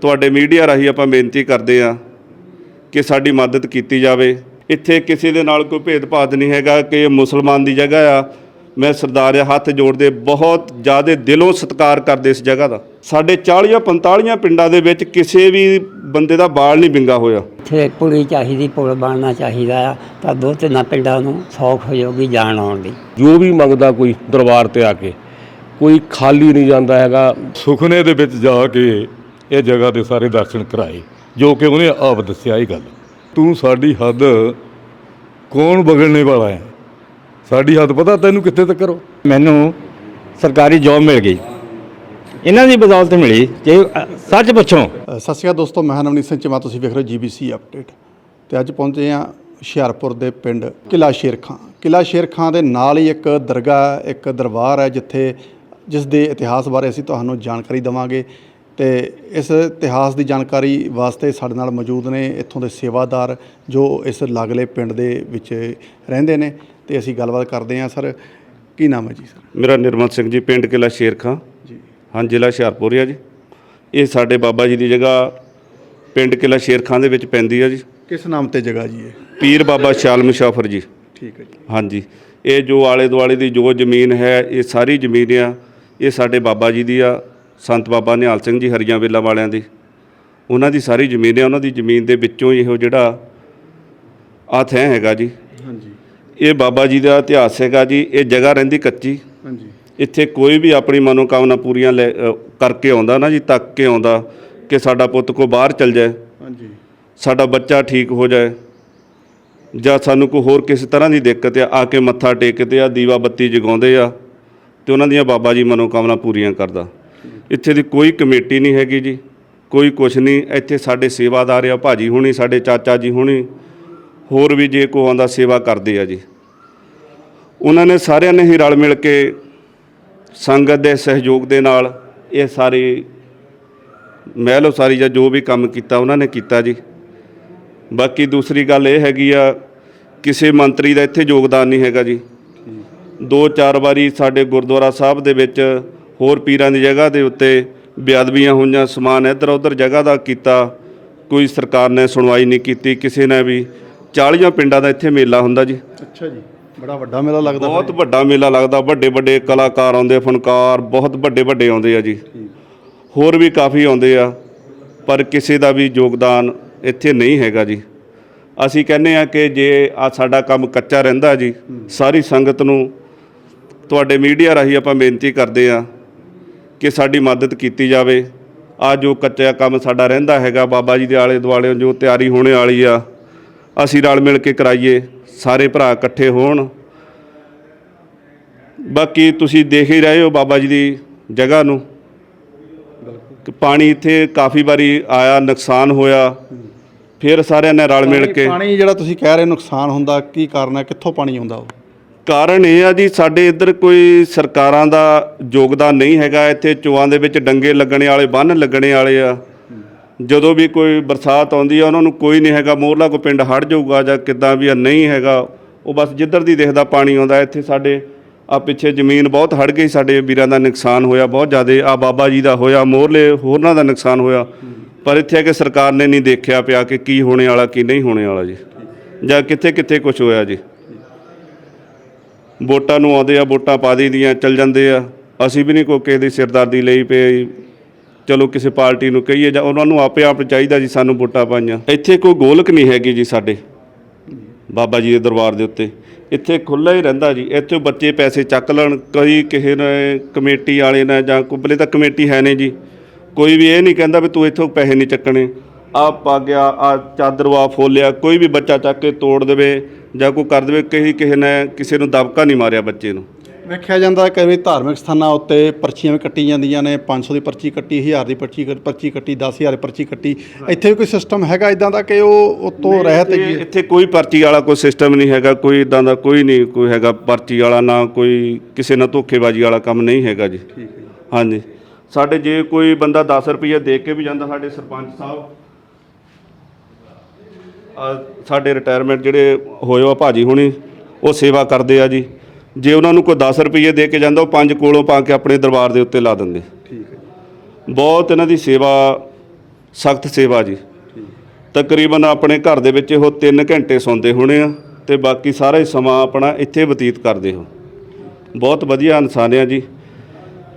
ਤੁਹਾਡੇ ਮੀਡੀਆ ਰਾਹੀਂ ਆਪਾਂ ਬੇਨਤੀ ਕਰਦੇ ਆ ਕਿ ਸਾਡੀ ਮਦਦ ਕੀਤੀ ਜਾਵੇ। ਇੱਥੇ ਕਿਸੇ ਦੇ ਨਾਲ ਕੋਈ ਭੇਦਭਾਵ ਨਹੀਂ ਹੈਗਾ ਕਿ ਇਹ ਮੁਸਲਮਾਨ ਦੀ ਜਗ੍ਹਾ ਆ। ਮੈਂ ਸਰਦਾਰ ਹੱਥ ਜੋੜਦੇ ਬਹੁਤ ਜ਼ਿਆਦਾ ਦਿਲੋਂ ਸਤਿਕਾਰ ਕਰਦੇ ਇਸ ਜਗ੍ਹਾ ਦਾ। ਸਾਡੇ 40 45 ਪਿੰਡਾਂ ਦੇ ਵਿੱਚ ਕਿਸੇ ਵੀ ਬੰਦੇ ਦਾ ਬਾਲ ਨਹੀਂ ਵਿੰਗਾ ਹੋਇਆ। ਇੱਥੇ ਪੁਲੀ ਚਾਹੀਦੀ ਪੁਲ ਬਣਨਾ ਚਾਹੀਦਾ ਆ ਤਾਂ ਦੋ ਤਿੰਨ ਪਿੰਡਾਂ ਨੂੰ ਸੌਖ ਹੋ ਜਾਊਗੀ ਜਾਣ ਆਉਣ ਦੀ। ਜੋ ਵੀ ਮੰਗਦਾ ਕੋਈ ਦਰਬਾਰ ਤੇ ਆ ਕੇ ਕੋਈ ਖਾਲੀ ਨਹੀਂ ਜਾਂਦਾ ਹੈਗਾ। ਸੁਖਨੇ ਦੇ ਵਿੱਚ ਜਾ ਕੇ ਇਹ ਜਗ੍ਹਾ ਦੇ ਸਾਰੇ ਦਰਸ਼ਨ ਕਰਾਏ ਜੋ ਕਿ ਉਹਨੇ ਆਪ ਦੱਸਿਆ ਇਹ ਗੱਲ। ਤੂੰ ਸਾਡੀ ਹੱਦ ਕੌਣ ਬਗੜਨੇ ਵਾਲਾ ਹੈ? ਸਾਡੀ ਹੱਦ ਪਤਾ ਤੈਨੂੰ ਕਿੱਥੇ ਤੱਕ ਕਰੋ ਮੈਨੂੰ ਸਰਕਾਰੀ ਜੌਬ ਮਿਲ ਗਈ। ਇਹਨਾਂ ਦੀ ਬਦੌਲਤ ਮਿਲੀ। ਜੇ ਸੱਚ ਪੁੱਛੋ। ਸਤਿ ਸ਼੍ਰੀ ਅਕਾਲ ਦੋਸਤੋ ਮੈਂ ਨਵਨੀਤ ਸਿੰਘ ਚਮਾ ਤੁਸੀਂ ਵੇਖ ਰਹੇ ਹੋ ਜੀਬੀਸੀ ਅਪਡੇਟ ਤੇ ਅੱਜ ਪਹੁੰਚੇ ਹਾਂ ਹੁਸ਼ਿਆਰਪੁਰ ਦੇ ਪਿੰਡ ਕਿਲਾ ਸ਼ੇਰ ਖਾਂ। ਕਿਲਾ ਸ਼ੇਰ ਖਾਂ ਦੇ ਨਾਲ ਹੀ ਇੱਕ ਦਰਗਾਹ ਇੱਕ ਦਰਬਾਰ ਹੈ ਜਿੱਥੇ ਜਿਸ ਦੇ ਇਤਿਹਾਸ ਬਾਰੇ ਅਸੀਂ ਤੁਹਾਨੂੰ ਜਾਣਕਾਰੀ ਦੇਵਾਂਗੇ। ਤੇ ਇਸ ਇਤਿਹਾਸ ਦੀ ਜਾਣਕਾਰੀ ਵਾਸਤੇ ਸਾਡੇ ਨਾਲ ਮੌਜੂਦ ਨੇ ਇੱਥੋਂ ਦੇ ਸੇਵਾਦਾਰ ਜੋ ਇਸ ਲਾਗਲੇ ਪਿੰਡ ਦੇ ਵਿੱਚ ਰਹਿੰਦੇ ਨੇ ਤੇ ਅਸੀਂ ਗੱਲਬਾਤ ਕਰਦੇ ਹਾਂ। ਸਰ ਕੀ ਨਾਮ ਹੈ ਜੀ ਸਰ? ਮੇਰਾ ਨਿਰਮਲ ਸਿੰਘ ਜੀ ਪਿੰਡ ਕਿਲਾ ਸ਼ੇਰ ਖਾਂ ਜੀ। ਹਾਂ ਜ਼ਿਲ੍ਹਾ ਹੁਸ਼ਿਆਰਪੁਰ ਆ ਜੀ। ਇਹ ਸਾਡੇ ਬਾਬਾ ਜੀ ਦੀ ਜਗ੍ਹਾ ਪਿੰਡ ਕਿਲਾ ਸ਼ੇਰ ਖਾਂ ਦੇ ਵਿੱਚ ਪੈਂਦੀ ਆ ਜੀ। ਕਿਸ ਨਾਮ ਤੇ ਜਗ੍ਹਾ ਜੀ ਇਹ? ਪੀਰ ਬਾਬਾ ਸ਼ਾਲ ਮੁਸ਼ਾਫਰ ਜੀ। ਠੀਕ ਹੈ ਜੀ। ਹਾਂਜੀ। ਇਹ ਜੋ ਆਲੇ ਦੁਆਲੇ ਦੀ ਜੋ ਜ਼ਮੀਨ ਹੈ ਇਹ ਸਾਰੀ ਜ਼ਮੀਨ ਆ। ਇਹ ਸਾਡੇ ਬਾਬਾ ਜੀ ਦੀ ਆ। ਸੰਤ ਬਾਬਾ ਨਿਹਾਲ ਸਿੰਘ ਜੀ ਹਰੀਆਂ ਵੇਲਾ ਵਾਲਿਆਂ ਦੀ। ਉਹਨਾਂ ਦੀ ਸਾਰੀ ਜ਼ਮੀਨ ਹੈ ਉਹਨਾਂ ਦੀ ਜ਼ਮੀਨ ਦੇ ਵਿੱਚੋਂ ਇਹੋ ਜਿਹੜਾ ਆ ਥੈਂ ਹੈਗਾ ਜੀ। ਹਾਂਜੀ। ਇਹ ਬਾਬਾ ਜੀ ਦਾ ਇਤਿਹਾਸ ਹੈਗਾ ਜੀ ਇਹ ਜਗ੍ਹਾ ਰਹਿੰਦੀ ਕੱਚੀ। ਹਾਂਜੀ। ਇੱਥੇ ਕੋਈ ਵੀ ਆਪਣੀ ਮਨੋਕਾਮਨਾ ਪੂਰੀਆਂ ਲੈ ਕਰਕੇ ਆਉਂਦਾ ਨਾ ਜੀ ਤੱਕ ਕੇ ਆਉਂਦਾ ਕਿ ਸਾਡਾ ਪੁੱਤ ਕੋ ਬਾਹਰ ਚਲ ਜਾਏ। ਹਾਂਜੀ। ਸਾਡਾ ਬੱਚਾ ਠੀਕ ਹੋ ਜਾਏ। ਜਾਂ ਸਾਨੂੰ ਕੋਈ ਹੋਰ ਕਿਸੇ ਤਰ੍ਹਾਂ ਦੀ ਦਿੱਕਤ ਆ ਆ ਕੇ ਮੱਥਾ ਟੇਕਦੇ ਆ ਦੀਵਾ ਬੱਤੀ ਜਗਾਉਂਦੇ ਆ ਤੇ ਉਹਨਾਂ ਦੀਆਂ ਬਾਬਾ ਜੀ ਮਨੋਕਾਮਨਾ ਪੂਰੀਆਂ ਕਰਦਾ। ਇੱਥੇ ਦੀ ਕੋਈ ਕਮੇਟੀ ਨਹੀਂ ਹੈਗੀ ਜੀ, ਕੋਈ ਕੁਛ ਨਹੀਂ। ਇੱਥੇ ਸਾਡੇ ਸੇਵਾਦਾਰ ਆ, ਭਾਜੀ ਹੋਣੀ, ਸਾਡੇ ਚਾਚਾ ਜੀ ਹੋਣੀ, ਹੋਰ ਵੀ ਜੇ ਕੋ ਆਉਂਦਾ ਸੇਵਾ ਕਰਦੇ ਆ ਜੀ। ਉਹਨਾਂ ਨੇ ਸਾਰਿਆਂ ਨੇ ਹੀ ਰਲ ਮਿਲ ਕੇ ਸੰਗਤ ਦੇ ਸਹਿਯੋਗ ਦੇ ਨਾਲ ਇਹ ਸਾਰੀ ਮਹਿਲ ਉਸਾਰੀ ਜਾਂ ਜੋ ਵੀ ਕੰਮ ਕੀਤਾ ਉਹਨਾਂ ਨੇ ਕੀਤਾ ਜੀ। ਬਾਕੀ ਦੂਸਰੀ ਗੱਲ ਇਹ ਹੈਗੀ ਆ, ਕਿਸੇ ਮੰਤਰੀ ਦਾ ਇੱਥੇ ਯੋਗਦਾਨ ਨਹੀਂ ਹੈਗਾ ਜੀ। ਦੋ ਚਾਰ ਵਾਰੀ ਸਾਡੇ ਗੁਰਦੁਆਰਾ ਸਾਹਿਬ ਦੇ ਵਿੱਚ ਹੋਰ ਪੀਰਾਂ ਦੀ ਜਗ੍ਹਾ ਦੇ ਉੱਤੇ ਬੇਅਦਬੀਆਂ ਹੋਈਆਂ ਸਮਾਨ ਇੱਧਰ ਉੱਧਰ ਜਗ੍ਹਾ ਦਾ ਕੀਤਾ। ਕੋਈ ਸਰਕਾਰ ਨੇ ਸੁਣਵਾਈ ਨਹੀਂ ਕੀਤੀ ਕਿਸੇ ਨੇ ਵੀ। 40 ਪਿੰਡਾਂ ਦਾ ਇੱਥੇ ਮੇਲਾ ਹੁੰਦਾ ਜੀ। ਅੱਛਾ ਜੀ ਬੜਾ ਵੱਡਾ ਮੇਲਾ ਲੱਗਦਾ। ਬਹੁਤ ਵੱਡਾ ਮੇਲਾ ਲੱਗਦਾ ਵੱਡੇ ਵੱਡੇ ਕਲਾਕਾਰ ਆਉਂਦੇ ਫਨਕਾਰ ਬਹੁਤ ਵੱਡੇ ਵੱਡੇ ਆਉਂਦੇ ਆ ਜੀ। ਹੋਰ ਵੀ ਕਾਫੀ ਆਉਂਦੇ ਆ ਪਰ ਕਿਸੇ ਦਾ ਵੀ ਯੋਗਦਾਨ ਇੱਥੇ ਨਹੀਂ ਹੈਗਾ ਜੀ। ਅਸੀਂ ਕਹਿੰਦੇ ਆ ਕਿ ਜੇ ਆ ਸਾਡਾ ਕੰਮ ਕੱਚਾ ਰਹਿੰਦਾ ਜੀ ਸਾਰੀ ਸੰਗਤ ਨੂੰ ਤੁਹਾਡੇ ਮੀਡੀਆ ਰਾਹੀਂ ਆਪਾਂ ਬੇਨਤੀ ਕਰਦੇ ਆ ਕਿ ਸਾਡੀ ਮਦਦ ਕੀਤੀ ਜਾਵੇ। ਆ ਜੋ ਕੱਚਾ ਕੰਮ ਸਾਡਾ ਰਹਿੰਦਾ ਹੈਗਾ। ਬਾਬਾ ਜੀ ਦੇ ਆਲੇ ਦੁਆਲੇ ਜੋ ਤਿਆਰੀ ਹੋਣੇ ਵਾਲੀ ਆ ਅਸੀਂ ਰਲ ਮਿਲ ਕੇ ਕਰਾਈਏ। ਸਾਰੇ ਭਰਾ ਇਕੱਠੇ ਹੋਣ। ਬਾਕੀ ਤੁਸੀਂ ਦੇਖ ਹੀ ਰਹੇ ਹੋ ਬਾਬਾ ਜੀ ਦੀ ਜਗ੍ਹਾ ਨੂੰ। ਪਾਣੀ ਇੱਥੇ ਕਾਫੀ ਵਾਰੀ ਆਇਆ ਨੁਕਸਾਨ ਹੋਇਆ। ਫਿਰ ਸਾਰਿਆਂ ਨੇ ਰਲ ਮਿਲ ਕੇ ਪਾਣੀ ਜਿਹੜਾ ਤੁਸੀਂ ਕਹਿ ਰਹੇ ਨੁਕਸਾਨ ਹੁੰਦਾ ਕੀ ਕਾਰਨ ਹੈ? ਕਿੱਥੋਂ ਪਾਣੀ ਆਉਂਦਾ ਉਹ? ਕਾਰਨ ਇਹ ਆ ਜੀ, ਸਾਡੇ ਇੱਧਰ ਕੋਈ ਸਰਕਾਰਾਂ ਦਾ ਯੋਗਦਾਨ ਨਹੀਂ ਹੈਗਾ, ਇੱਥੇ ਚੋਆਂ ਦੇ ਵਿੱਚ ਡੰਗੇ ਲੱਗਣੇ ਵਾਲੇ, ਬੰਨ ਲੱਗਣੇ ਵਾਲੇ ਆ। ਜਦੋਂ ਵੀ ਕੋਈ ਬਰਸਾਤ ਆਉਂਦੀ ਆ, ਉਹਨਾਂ ਨੂੰ ਕੋਈ ਨਹੀਂ ਹੈਗਾ, ਮੋਹਰਲਾ ਕੋ ਪਿੰਡ ਹੜ ਜਾਊਗਾ ਜਾਂ ਕਿੱਦਾਂ ਵੀ ਆ, ਨਹੀਂ ਹੈਗਾ। ਉਹ ਬਸ ਜਿੱਧਰ ਦੀ ਦੇਖਦਾ ਪਾਣੀ ਆਉਂਦਾ, ਇੱਥੇ ਸਾਡੇ ਆ ਪਿੱਛੇ ਜ਼ਮੀਨ ਬਹੁਤ ਹੜ ਗਈ, ਸਾਡੇ ਵੀਰਾਂ ਦਾ ਨੁਕਸਾਨ ਹੋਇਆ ਬਹੁਤ ਜ਼ਿਆਦਾ, ਆ ਬਾਬਾ ਜੀ ਦਾ ਹੋਇਆ, ਮੋਹਰਲੇ ਹੋਰਨਾਂ ਦਾ ਨੁਕਸਾਨ ਹੋਇਆ। ਪਰ ਇੱਥੇ ਆ ਕਿ ਸਰਕਾਰ ਨੇ ਨਹੀਂ ਦੇਖਿਆ ਪਿਆ ਕਿ ਕੀ ਹੋਣੇ ਵਾਲਾ, ਕੀ ਨਹੀਂ ਹੋਣੇ ਵਾਲਾ ਜੀ, ਜਾਂ ਕਿੱਥੇ ਕਿੱਥੇ ਕੁਝ ਹੋਇਆ ਜੀ। ਵੋਟਾਂ ਨੂੰ ਆਉਂਦੇ ਆ, ਵੋਟਾਂ ਪਾ ਦੀਆਂ ਚੱਲ ਜਾਂਦੇ ਆ। ਅਸੀਂ ਵੀ ਨਹੀਂ ਕੋਈ ਕਿਸੇ ਦੀ ਸਿਰਦਰਦੀ ਲਈ ਪਏ ਚਲੋ ਕਿਸੇ ਪਾਰਟੀ ਨੂੰ ਕਹੀਏ ਜਾਂ ਉਹਨਾਂ ਨੂੰ ਆਪੇ ਆਪ ਚਾਹੀਦਾ ਜੀ ਸਾਨੂੰ ਵੋਟਾਂ ਪਾਈਆਂ। ਇੱਥੇ ਕੋਈ ਗੋਲਕ ਨਹੀਂ ਹੈਗੀ ਜੀ ਸਾਡੇ, ਬਾਬਾ ਜੀ ਦੇ ਦਰਬਾਰ ਦੇ ਉੱਤੇ। ਇੱਥੇ ਖੁੱਲ੍ਹਾ ਹੀ ਰਹਿੰਦਾ ਜੀ। ਇੱਥੇ ਬੱਚੇ ਪੈਸੇ ਚੱਕ ਲੈਣ, ਕਈ ਕਿਸੇ ਨੇ ਕਮੇਟੀ ਵਾਲੇ ਨੇ ਜਾਂ ਕੁਬਲੇ ਤਾਂ ਕਮੇਟੀ ਹੈ ਨਹੀਂ ਜੀ। ਕੋਈ ਵੀ ਇਹ ਨਹੀਂ ਕਹਿੰਦਾ ਵੀ ਤੂੰ ਇੱਥੋਂ ਪੈਸੇ ਨਹੀਂ ਚੱਕਣੇ। ਆ ਪਾ ਗਿਆ ਆ ਚਾਦਰ ਵਾ ਫੋਲਿਆ, ਕੋਈ ਵੀ ਬੱਚਾ ਚੱਕ ਕੇ ਤੋੜ ਦੇਵੇ। ਜਾਂ ਕੋਈ ਕਰ ਦੇਵੇ ਕਹੀ ਕਿਸੇ ਨੇ ਕਿਸੇ ਨੂੰ ਦਬਕਾ ਨਹੀਂ ਮਾਰਿਆ ਬੱਚੇ ਨੂੰ। ਵੇਖਿਆ ਜਾਂਦਾ ਕਈ ਵਾਰੀ ਧਾਰਮਿਕ ਸਥਾਨਾਂ ਉੱਤੇ ਪਰਚੀਆਂ ਵੀ ਕੱਟੀ ਜਾਂਦੀਆਂ ਨੇ 500 ਦੀ ਪਰਚੀ ਕੱਟੀ 1000 ਦੀ ਪਰਚੀ ਕੱਟ- ਪਰਚੀ ਕੱਟੀ 10000 ਦੀ ਪਰਚੀ ਕੱਟੀ। ਇੱਥੇ ਵੀ ਕੋਈ ਸਿਸਟਮ ਹੈਗਾ ਇਦਾਂ ਦਾ ਕਿ ਉਹ ਉਤੋਂ ਰਹਿਤ ਇੱਥੇ- ਹੈਗੀ ਹੈ? ਇੱਥੇ ਕੋਈ ਪਰਚੀ ਵਾਲਾ ਕੋਈ ਸਿਸਟਮ ਨਹੀਂ ਹੈਗਾ ਕੋਈ ਇਦਾਂ ਦਾ ਕੋਈ ਨਹੀਂ ਕੋਈ ਹੈਗਾ ਪਰਚੀ ਵਾਲਾ ਨਾ ਕੋਈ ਕਿਸੇ ਨਾਲ ਧੋਖੇਬਾਜ਼ੀ ਵਾਲਾ ਕੰਮ ਨਹੀਂ ਹੈਗਾ ਜੀ। ਹਾਂਜੀ। ਸਾਡੇ ਜੇ ਕੋਈ ਬੰਦਾ 10 ਰੁਪਏ ਦੇ ਕੇ ਵੀ ਜਾਂਦਾ ਸਾਡੇ ਸਰਪੰਚ ਸਾਹਿਬ ਸਾਡੇ ਰਿਟਾਇਰਮੈਂਟ ਜਿਹੜੇ ਹੋਏ ਆ ਭਾਜੀ ਹੁਣੀ ਉਹ ਸੇਵਾ ਕਰਦੇ ਆ ਜੀ। ਜੇ ਉਹਨਾਂ ਨੂੰ ਕੋਈ 10 ਰੁਪਏ ਦੇ ਕੇ ਜਾਂਦਾ ਉਹ ਪੰਜ ਕੋਲੋਂ ਪਾ ਕੇ ਆਪਣੇ ਦਰਬਾਰ ਦੇ ਉੱਤੇ ਲਾ ਦਿੰਦੇ। ਬਹੁਤ ਇਹਨਾਂ ਦੀ ਸੇਵਾ ਸਖਤ ਸੇਵਾ ਜੀ। ਤਕਰੀਬਨ ਆਪਣੇ ਘਰ ਦੇ ਵਿੱਚ ਉਹ 3 ਘੰਟੇ ਸੌਂਦੇ ਹੋਣੇ ਆ ਤੇ ਬਾਕੀ ਸਾਰਾ ਹੀ ਸਮਾਂ ਆਪਣਾ ਇੱਥੇ ਬਤੀਤ ਕਰਦੇ ਹੋ। ਬਹੁਤ ਵਧੀਆ ਇਨਸਾਨ ਆ ਜੀ।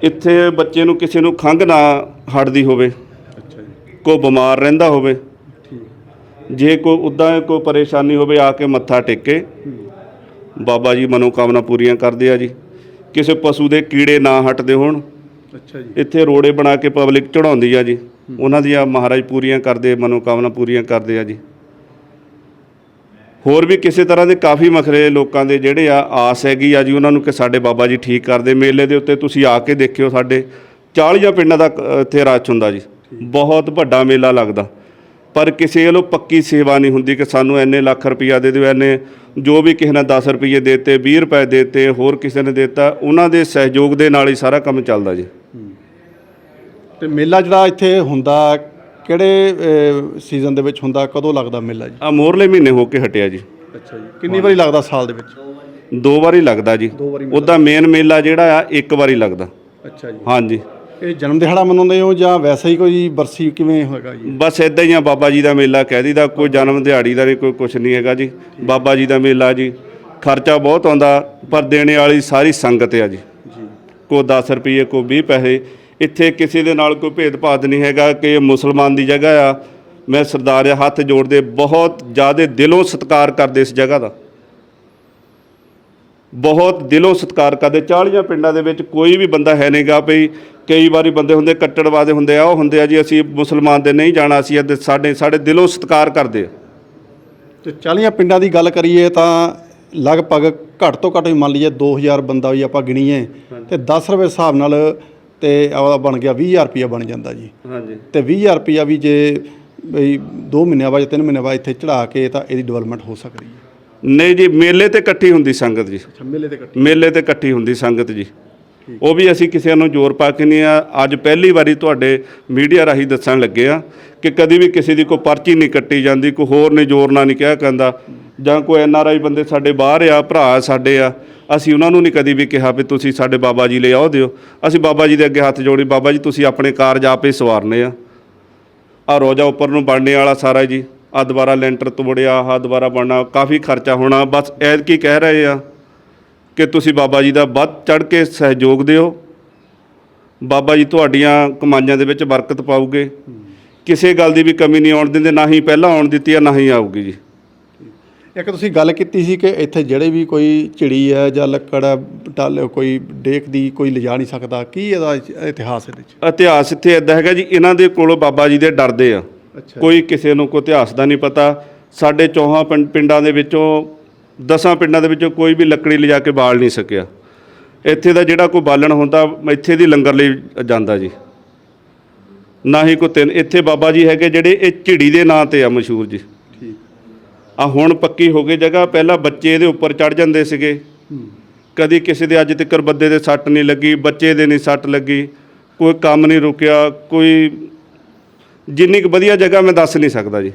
ਇੱਥੇ ਬੱਚੇ ਨੂੰ ਕਿਸੇ ਨੂੰ ਖੰਘ ਨਾ ਹਟਦੀ ਹੋਵੇ। ਅੱਛਾ ਜੀ। ਕੋਈ ਬਿਮਾਰ ਰਹਿੰਦਾ ਹੋਵੇ ਜੇ ਕੋਈ ਉਦਾਂ ਕੋਈ ਪਰੇਸ਼ਾਨੀ ਹੋਵੇ ਆ ਕੇ ਮੱਥਾ ਟੇਕੇ। ਬਾਬਾ ਜੀ ਮਨੋਕਾਮਨਾ ਪੂਰੀਆਂ ਕਰਦੇ ਆ ਜੀ। ਕਿਸੇ ਪਸ਼ੂ ਦੇ ਕੀੜੇ ਨਾ ਹਟਦੇ ਹੋਣ। ਅੱਛਾ ਜੀ। ਇੱਥੇ ਰੋੜੇ ਬਣਾ ਕੇ ਪਬਲਿਕ ਚੜਾਉਂਦੀ ਆ ਜੀ। ਉਹਨਾਂ ਦੀਆਂ ਮਹਾਰਾਜ ਪੂਰੀਆਂ ਕਰਦੇ ਮਨੋਕਾਮਨਾ ਪੂਰੀਆਂ ਕਰਦੇ ਆ ਜੀ। ਹੋਰ ਵੀ ਕਿਸੇ ਤਰ੍ਹਾਂ ਦੇ ਕਾਫੀ ਮਖਰੇ ਲੋਕਾਂ ਦੇ ਜਿਹੜੇ ਆ ਆਸ ਹੈਗੀ ਆ ਜੀ ਉਹਨਾਂ ਨੂੰ ਕਿ ਸਾਡੇ ਬਾਬਾ ਜੀ ਠੀਕ ਕਰਦੇ। ਮੇਲੇ ਦੇ ਉੱਤੇ ਤੁਸੀਂ ਆ ਕੇ ਦੇਖਿਓ ਸਾਡੇ 40 ਪਿੰਡਾਂ ਦਾ ਇੱਥੇ ਰਸ਼ ਹੁੰਦਾ ਜੀ। ਬਹੁਤ ਵੱਡਾ ਮੇਲਾ ਲੱਗਦਾ। ਪਰ ਕਿਸੇ ਵੱਲੋਂ ਪੱਕੀ ਸੇਵਾ ਨਹੀਂ ਹੁੰਦੀ ਕਿ ਸਾਨੂੰ ਇੰਨੇ ਲੱਖ ਰੁਪਈਆ ਦੇ ਦਿਓ ਇੰਨੇ ਜੋ ਵੀ ਕਿਸੇ ਨੇ 10 ਰੁਪਏ ਦੇਤੇ 20 ਰੁਪਏ ਦੇਤੇ ਹੋਰ ਕਿਸੇ ਨੇ ਦਿੱਤਾ ਉਹਨਾਂ ਦੇ ਸਹਿਯੋਗ ਦੇ ਨਾਲ ਹੀ ਸਾਰਾ ਕੰਮ ਚੱਲਦਾ ਜੀ। ਤੇ ਮੇਲਾ ਜਿਹੜਾ ਇੱਥੇ ਹੁੰਦਾ ਕਿਹੜੇ ਸੀਜ਼ਨ ਦੇ ਵਿੱਚ ਹੁੰਦਾ ਕਦੋਂ ਲੱਗਦਾ ਮੇਲਾ ਜੀ? ਆ ਮੋਰਲੇ ਮਹੀਨੇ ਹੋ ਕੇ ਹਟਿਆ ਜੀ। ਅੱਛਾ ਜੀ। ਕਿੰਨੀ ਵਾਰੀ ਲੱਗਦਾ ਸਾਲ ਦੇ ਵਿੱਚ? ਦੋ ਵਾਰੀ ਲੱਗਦਾ ਜੀ। ਉਹਦਾ ਮੇਨ ਮੇਲਾ ਜਿਹੜਾ ਆ ਇੱਕ ਵਾਰੀ ਲੱਗਦਾ। ਅੱਛਾ ਜੀ। ਹਾਂਜੀ। ਇਹ ਜਨਮ ਦਿਹਾੜਾ ਮਨਾਉਂਦੇ ਹੋ ਜਾਂ ਵੈਸੇ ਹੀ ਕੋਈ ਬਰਸੀ ਕਿਵੇਂ ਹੋਏਗਾ ਜੀ? ਬਸ ਇਦਾਂ ਹੀ ਆ ਬਾਬਾ ਜੀ ਦਾ ਮੇਲਾ ਕਹਿ ਦੀਦਾ ਕੋਈ ਜਨਮ ਦਿਹਾੜੀ ਦਾ ਨਹੀਂ ਕੋਈ ਕੁਛ ਨਹੀਂ ਹੈਗਾ ਜੀ। ਬਾਬਾ ਜੀ ਦਾ ਮੇਲਾ ਜੀ। ਖਰਚਾ ਬਹੁਤ ਆਉਂਦਾ ਪਰ ਦੇਣੇ ਵਾਲੀ ਸਾਰੀ ਸੰਗਤ ਆ ਜੀ। ਜੀ। ਕੋ 10 ਰੁਪਏ ਕੋ 20 ਪੈਸੇ। ਇੱਥੇ ਕਿਸੇ ਦੇ ਨਾਲ ਕੋਈ ਭੇਦਭਾਵ ਨਹੀਂ ਹੈਗਾ ਕਿ ਇਹ ਮੁਸਲਮਾਨ ਦੀ ਜਗ੍ਹਾ ਆ। ਮੈਂ ਸਰਦਾਰ ਹੱਥ ਜੋੜਦੇ ਬਹੁਤ ਜ਼ਿਆਦਾ ਦਿਲੋਂ ਸਤਿਕਾਰ ਕਰਦੇ ਇਸ ਜਗ੍ਹਾ ਦਾ। ਬਹੁਤ ਦਿਲੋਂ ਸਤਿਕਾਰ ਕਰਦੇ। 40 ਪਿੰਡਾਂ ਦੇ ਵਿੱਚ ਕੋਈ ਵੀ ਬੰਦਾ ਹੈ ਨਹੀਂਗਾ ਭਈ ਕਈ ਵਾਰੀ ਬੰਦੇ ਹੁੰਦੇ ਕੱਟੜਵਾਦੇ ਹੁੰਦੇ ਆ ਉਹ ਹੁੰਦੇ ਆ ਜੀ ਅਸੀਂ ਮੁਸਲਮਾਨ ਦੇ ਨਹੀਂ ਜਾਣਾ ਅਸੀਂ ਇਹਦੇ ਸਾਡੇ ਸਾਡੇ ਦਿਲੋਂ ਸਤਿਕਾਰ ਕਰਦੇ ਆ। ਤੇ 40 ਪਿੰਡਾਂ ਦੀ ਗੱਲ ਕਰੀਏ ਤਾਂ ਲਗਭਗ ਘੱਟ ਤੋਂ ਘੱਟ ਵੀ ਮੰਨ ਲਈਏ 2000 ਬੰਦਾ ਵੀ ਆਪਾਂ ਗਿਣੀਏ ਤੇ 10 ਰੁਪਏ ਹਿਸਾਬ ਨਾਲ ਤੇ ਉਹਦਾ ਬਣ ਗਿਆ 20000 ਰੁਪਇਆ ਬਣ ਜਾਂਦਾ ਜੀ। ਹਾਂਜੀ। ਤੇ 20000 ਰੁਪਇਆ ਵੀ ਜੇ ਬਈ 2 ਮਹੀਨਿਆਂ ਬਾਅਦ ਜਾਂ 3 ਮਹੀਨਿਆਂ ਬਾਅਦ ਇੱਥੇ ਚੜਾ ਕੇ ਤਾਂ ਇਹਦੀ ਡਿਵੈਲਪਮੈਂਟ ਹੋ ਸਕਦੀ ਹੈ। ਨਹੀਂ ਜੀ ਮੇਲੇ ਤੇ ਇਕੱਠੀ ਹੁੰਦੀ ਸੰਗਤ ਜੀ। ਮੇਲੇ ਤੇ ਮੇਲੇ ਤੇ ਇਕੱਠੀ ਹੁੰਦੀ ਸੰਗਤ ਜੀ। ਉਹ ਵੀ ਅਸੀਂ ਕਿਸੇ ਨੂੰ ਜ਼ੋਰ ਪਾ ਕੇ ਨਹੀਂ ਆ। ਅੱਜ ਪਹਿਲੀ ਵਾਰੀ ਤੁਹਾਡੇ ਮੀਡੀਆ ਰਾਹੀਂ ਦੱਸਣ ਲੱਗੇ ਆ ਕਿ ਕਦੀ ਵੀ ਕਿਸੇ ਦੀ ਕੋਈ ਪਰਚੀ ਨਹੀਂ ਕੱਟੀ ਜਾਂਦੀ ਕੋਈ ਹੋਰ ਨੇ ਜ਼ੋਰ ਨਾਲ ਨਹੀਂ ਕਿਹਾ ਕਹਿੰਦਾ। ਜਾਂ ਕੋਈ ਐਨ ਆਰ ਆਈ ਬੰਦੇ ਸਾਡੇ ਬਾਹਰ ਆ ਭਰਾ ਸਾਡੇ ਆ ਅਸੀਂ ਉਹਨਾਂ ਨੂੰ ਨਹੀਂ ਕਦੀ ਵੀ ਕਿਹਾ ਵੀ ਤੁਸੀਂ ਸਾਡੇ ਬਾਬਾ ਜੀ ਲਈ ਆਓ ਦਿਓ। ਅਸੀਂ ਬਾਬਾ ਜੀ ਦੇ ਅੱਗੇ ਹੱਥ ਜੋੜੀ ਬਾਬਾ ਜੀ ਤੁਸੀਂ ਆਪਣੇ ਕਾਰਜ ਆਪੇ ਸਵਾਰਨੇ ਆ। ਆ ਰੋਜਾ ਉੱਪਰ ਨੂੰ ਬਣਨੇ ਵਾਲਾ ਸਾਰਾ ਜੀ। ਆ ਦੁਬਾਰਾ ਲੈਂਟਰ ਤੋੜਿਆ ਆਹ ਦੁਬਾਰਾ ਬਣਨਾ ਕਾਫੀ ਖਰਚਾ ਹੋਣਾ। ਬਸ ਐਤਕੀ ਕਹਿ ਰਹੇ ਆ ਕਿ ਤੁਸੀਂ ਬਾਬਾ ਜੀ ਦਾ ਵੱਧ ਚੜ ਕੇ ਸਹਿਯੋਗ ਦਿਓ। ਬਾਬਾ ਜੀ ਤੁਹਾਡੀਆਂ ਕਮਾਈਆਂ ਦੇ ਵਿੱਚ ਬਰਕਤ ਪਾਉਗੇ ਕਿਸੇ ਗੱਲ ਦੀ ਵੀ ਕਮੀ ਨਹੀਂ ਆਉਣ ਦਿੰਦੇ ਨਾ ਹੀ ਪਹਿਲਾਂ ਆਉਣ ਦਿੱਤੀ ਆ ਨਾ ਹੀ ਆਊਗੀ ਜੀ। ਇੱਕ ਤੁਸੀਂ ਗੱਲ ਕੀਤੀ ਸੀ ਕਿ ਇੱਥੇ ਜਿਹੜੇ ਵੀ ਕੋਈ ਝਿੜੀ ਹੈ ਜਾਂ ਲੱਕੜ ਹੈ, ਟਾਲ ਕੋਈ ਡੇਕ ਦੀ ਕੋਈ ਲਿਜਾ ਨਹੀਂ ਸਕਦਾ। ਕੀ ਇਹਦਾ ਇਤਿਹਾਸ ਇਹਦੇ ਵਿੱਚ? ਇਤਿਹਾਸ ਇੱਥੇ ਇਦਾਂ ਹੈਗਾ ਜੀ ਇਹਨਾਂ ਦੇ ਕੋਲੋਂ ਬਾਬਾ ਜੀ ਦੇ ਡਰਦੇ ਆ। ਕੋਈ ਕਿਸੇ ਨੂੰ ਕੋਈ ਇਤਿਹਾਸ ਦਾ ਨਹੀਂ ਪਤਾ। ਸਾਡੇ ਚੌਹਾਂ ਪਿੰਡ- ਦੇ ਵਿੱਚੋਂ ਦਸਾਂ ਪਿੰਡਾਂ ਦੇ ਵਿੱਚੋਂ ਕੋਈ ਵੀ ਲੱਕੜੀ ਲਿਜਾ ਕੇ ਬਾਲ ਨਹੀਂ ਸਕਿਆ। ਇੱਥੇ ਦਾ ਜਿਹੜਾ ਕੋਈ ਬਾਲਣ ਹੁੰਦਾ ਇੱਥੇ ਦੀ ਲੰਗਰ ਲਈ ਜਾਂਦਾ ਜੀ। ਨਾ ਹੀ ਕੋਈ ਤਿੰਨ ਇੱਥੇ ਬਾਬਾ ਜੀ ਹੈਗੇ ਜਿਹੜੇ ਇਹ ਝਿੜੀ ਦੇ ਨਾਂ ਤੇ ਆ ਮਸ਼ਹੂਰ ਜੀ। ਠੀਕ। ਆ ਹੁਣ ਪੱਕੀ ਹੋ ਗਈ ਜਗ੍ਹਾ ਪਹਿਲਾਂ ਬੱਚੇ ਇਹਦੇ ਉੱਪਰ ਚੜ ਜਾਂਦੇ ਸੀਗੇ। ਕਦੀ ਕਿਸੇ ਦੇ ਅੱਜ ਤੱਕ ਬੰਦੇ ਦੇ ਸੱਟ ਨਹੀਂ ਲੱਗੀ ਬੱਚੇ ਦੇ ਨਹੀਂ ਸੱਟ ਲੱਗੀ ਕੋਈ ਕੰਮ ਨਹੀਂ ਰੁਕਿਆ ਕੋਈ ਜਿੰਨੀ ਕੁ ਵਧੀਆ ਜਗ੍ਹਾ ਮੈਂ ਦੱਸ ਨਹੀਂ ਸਕਦਾ ਜੀ।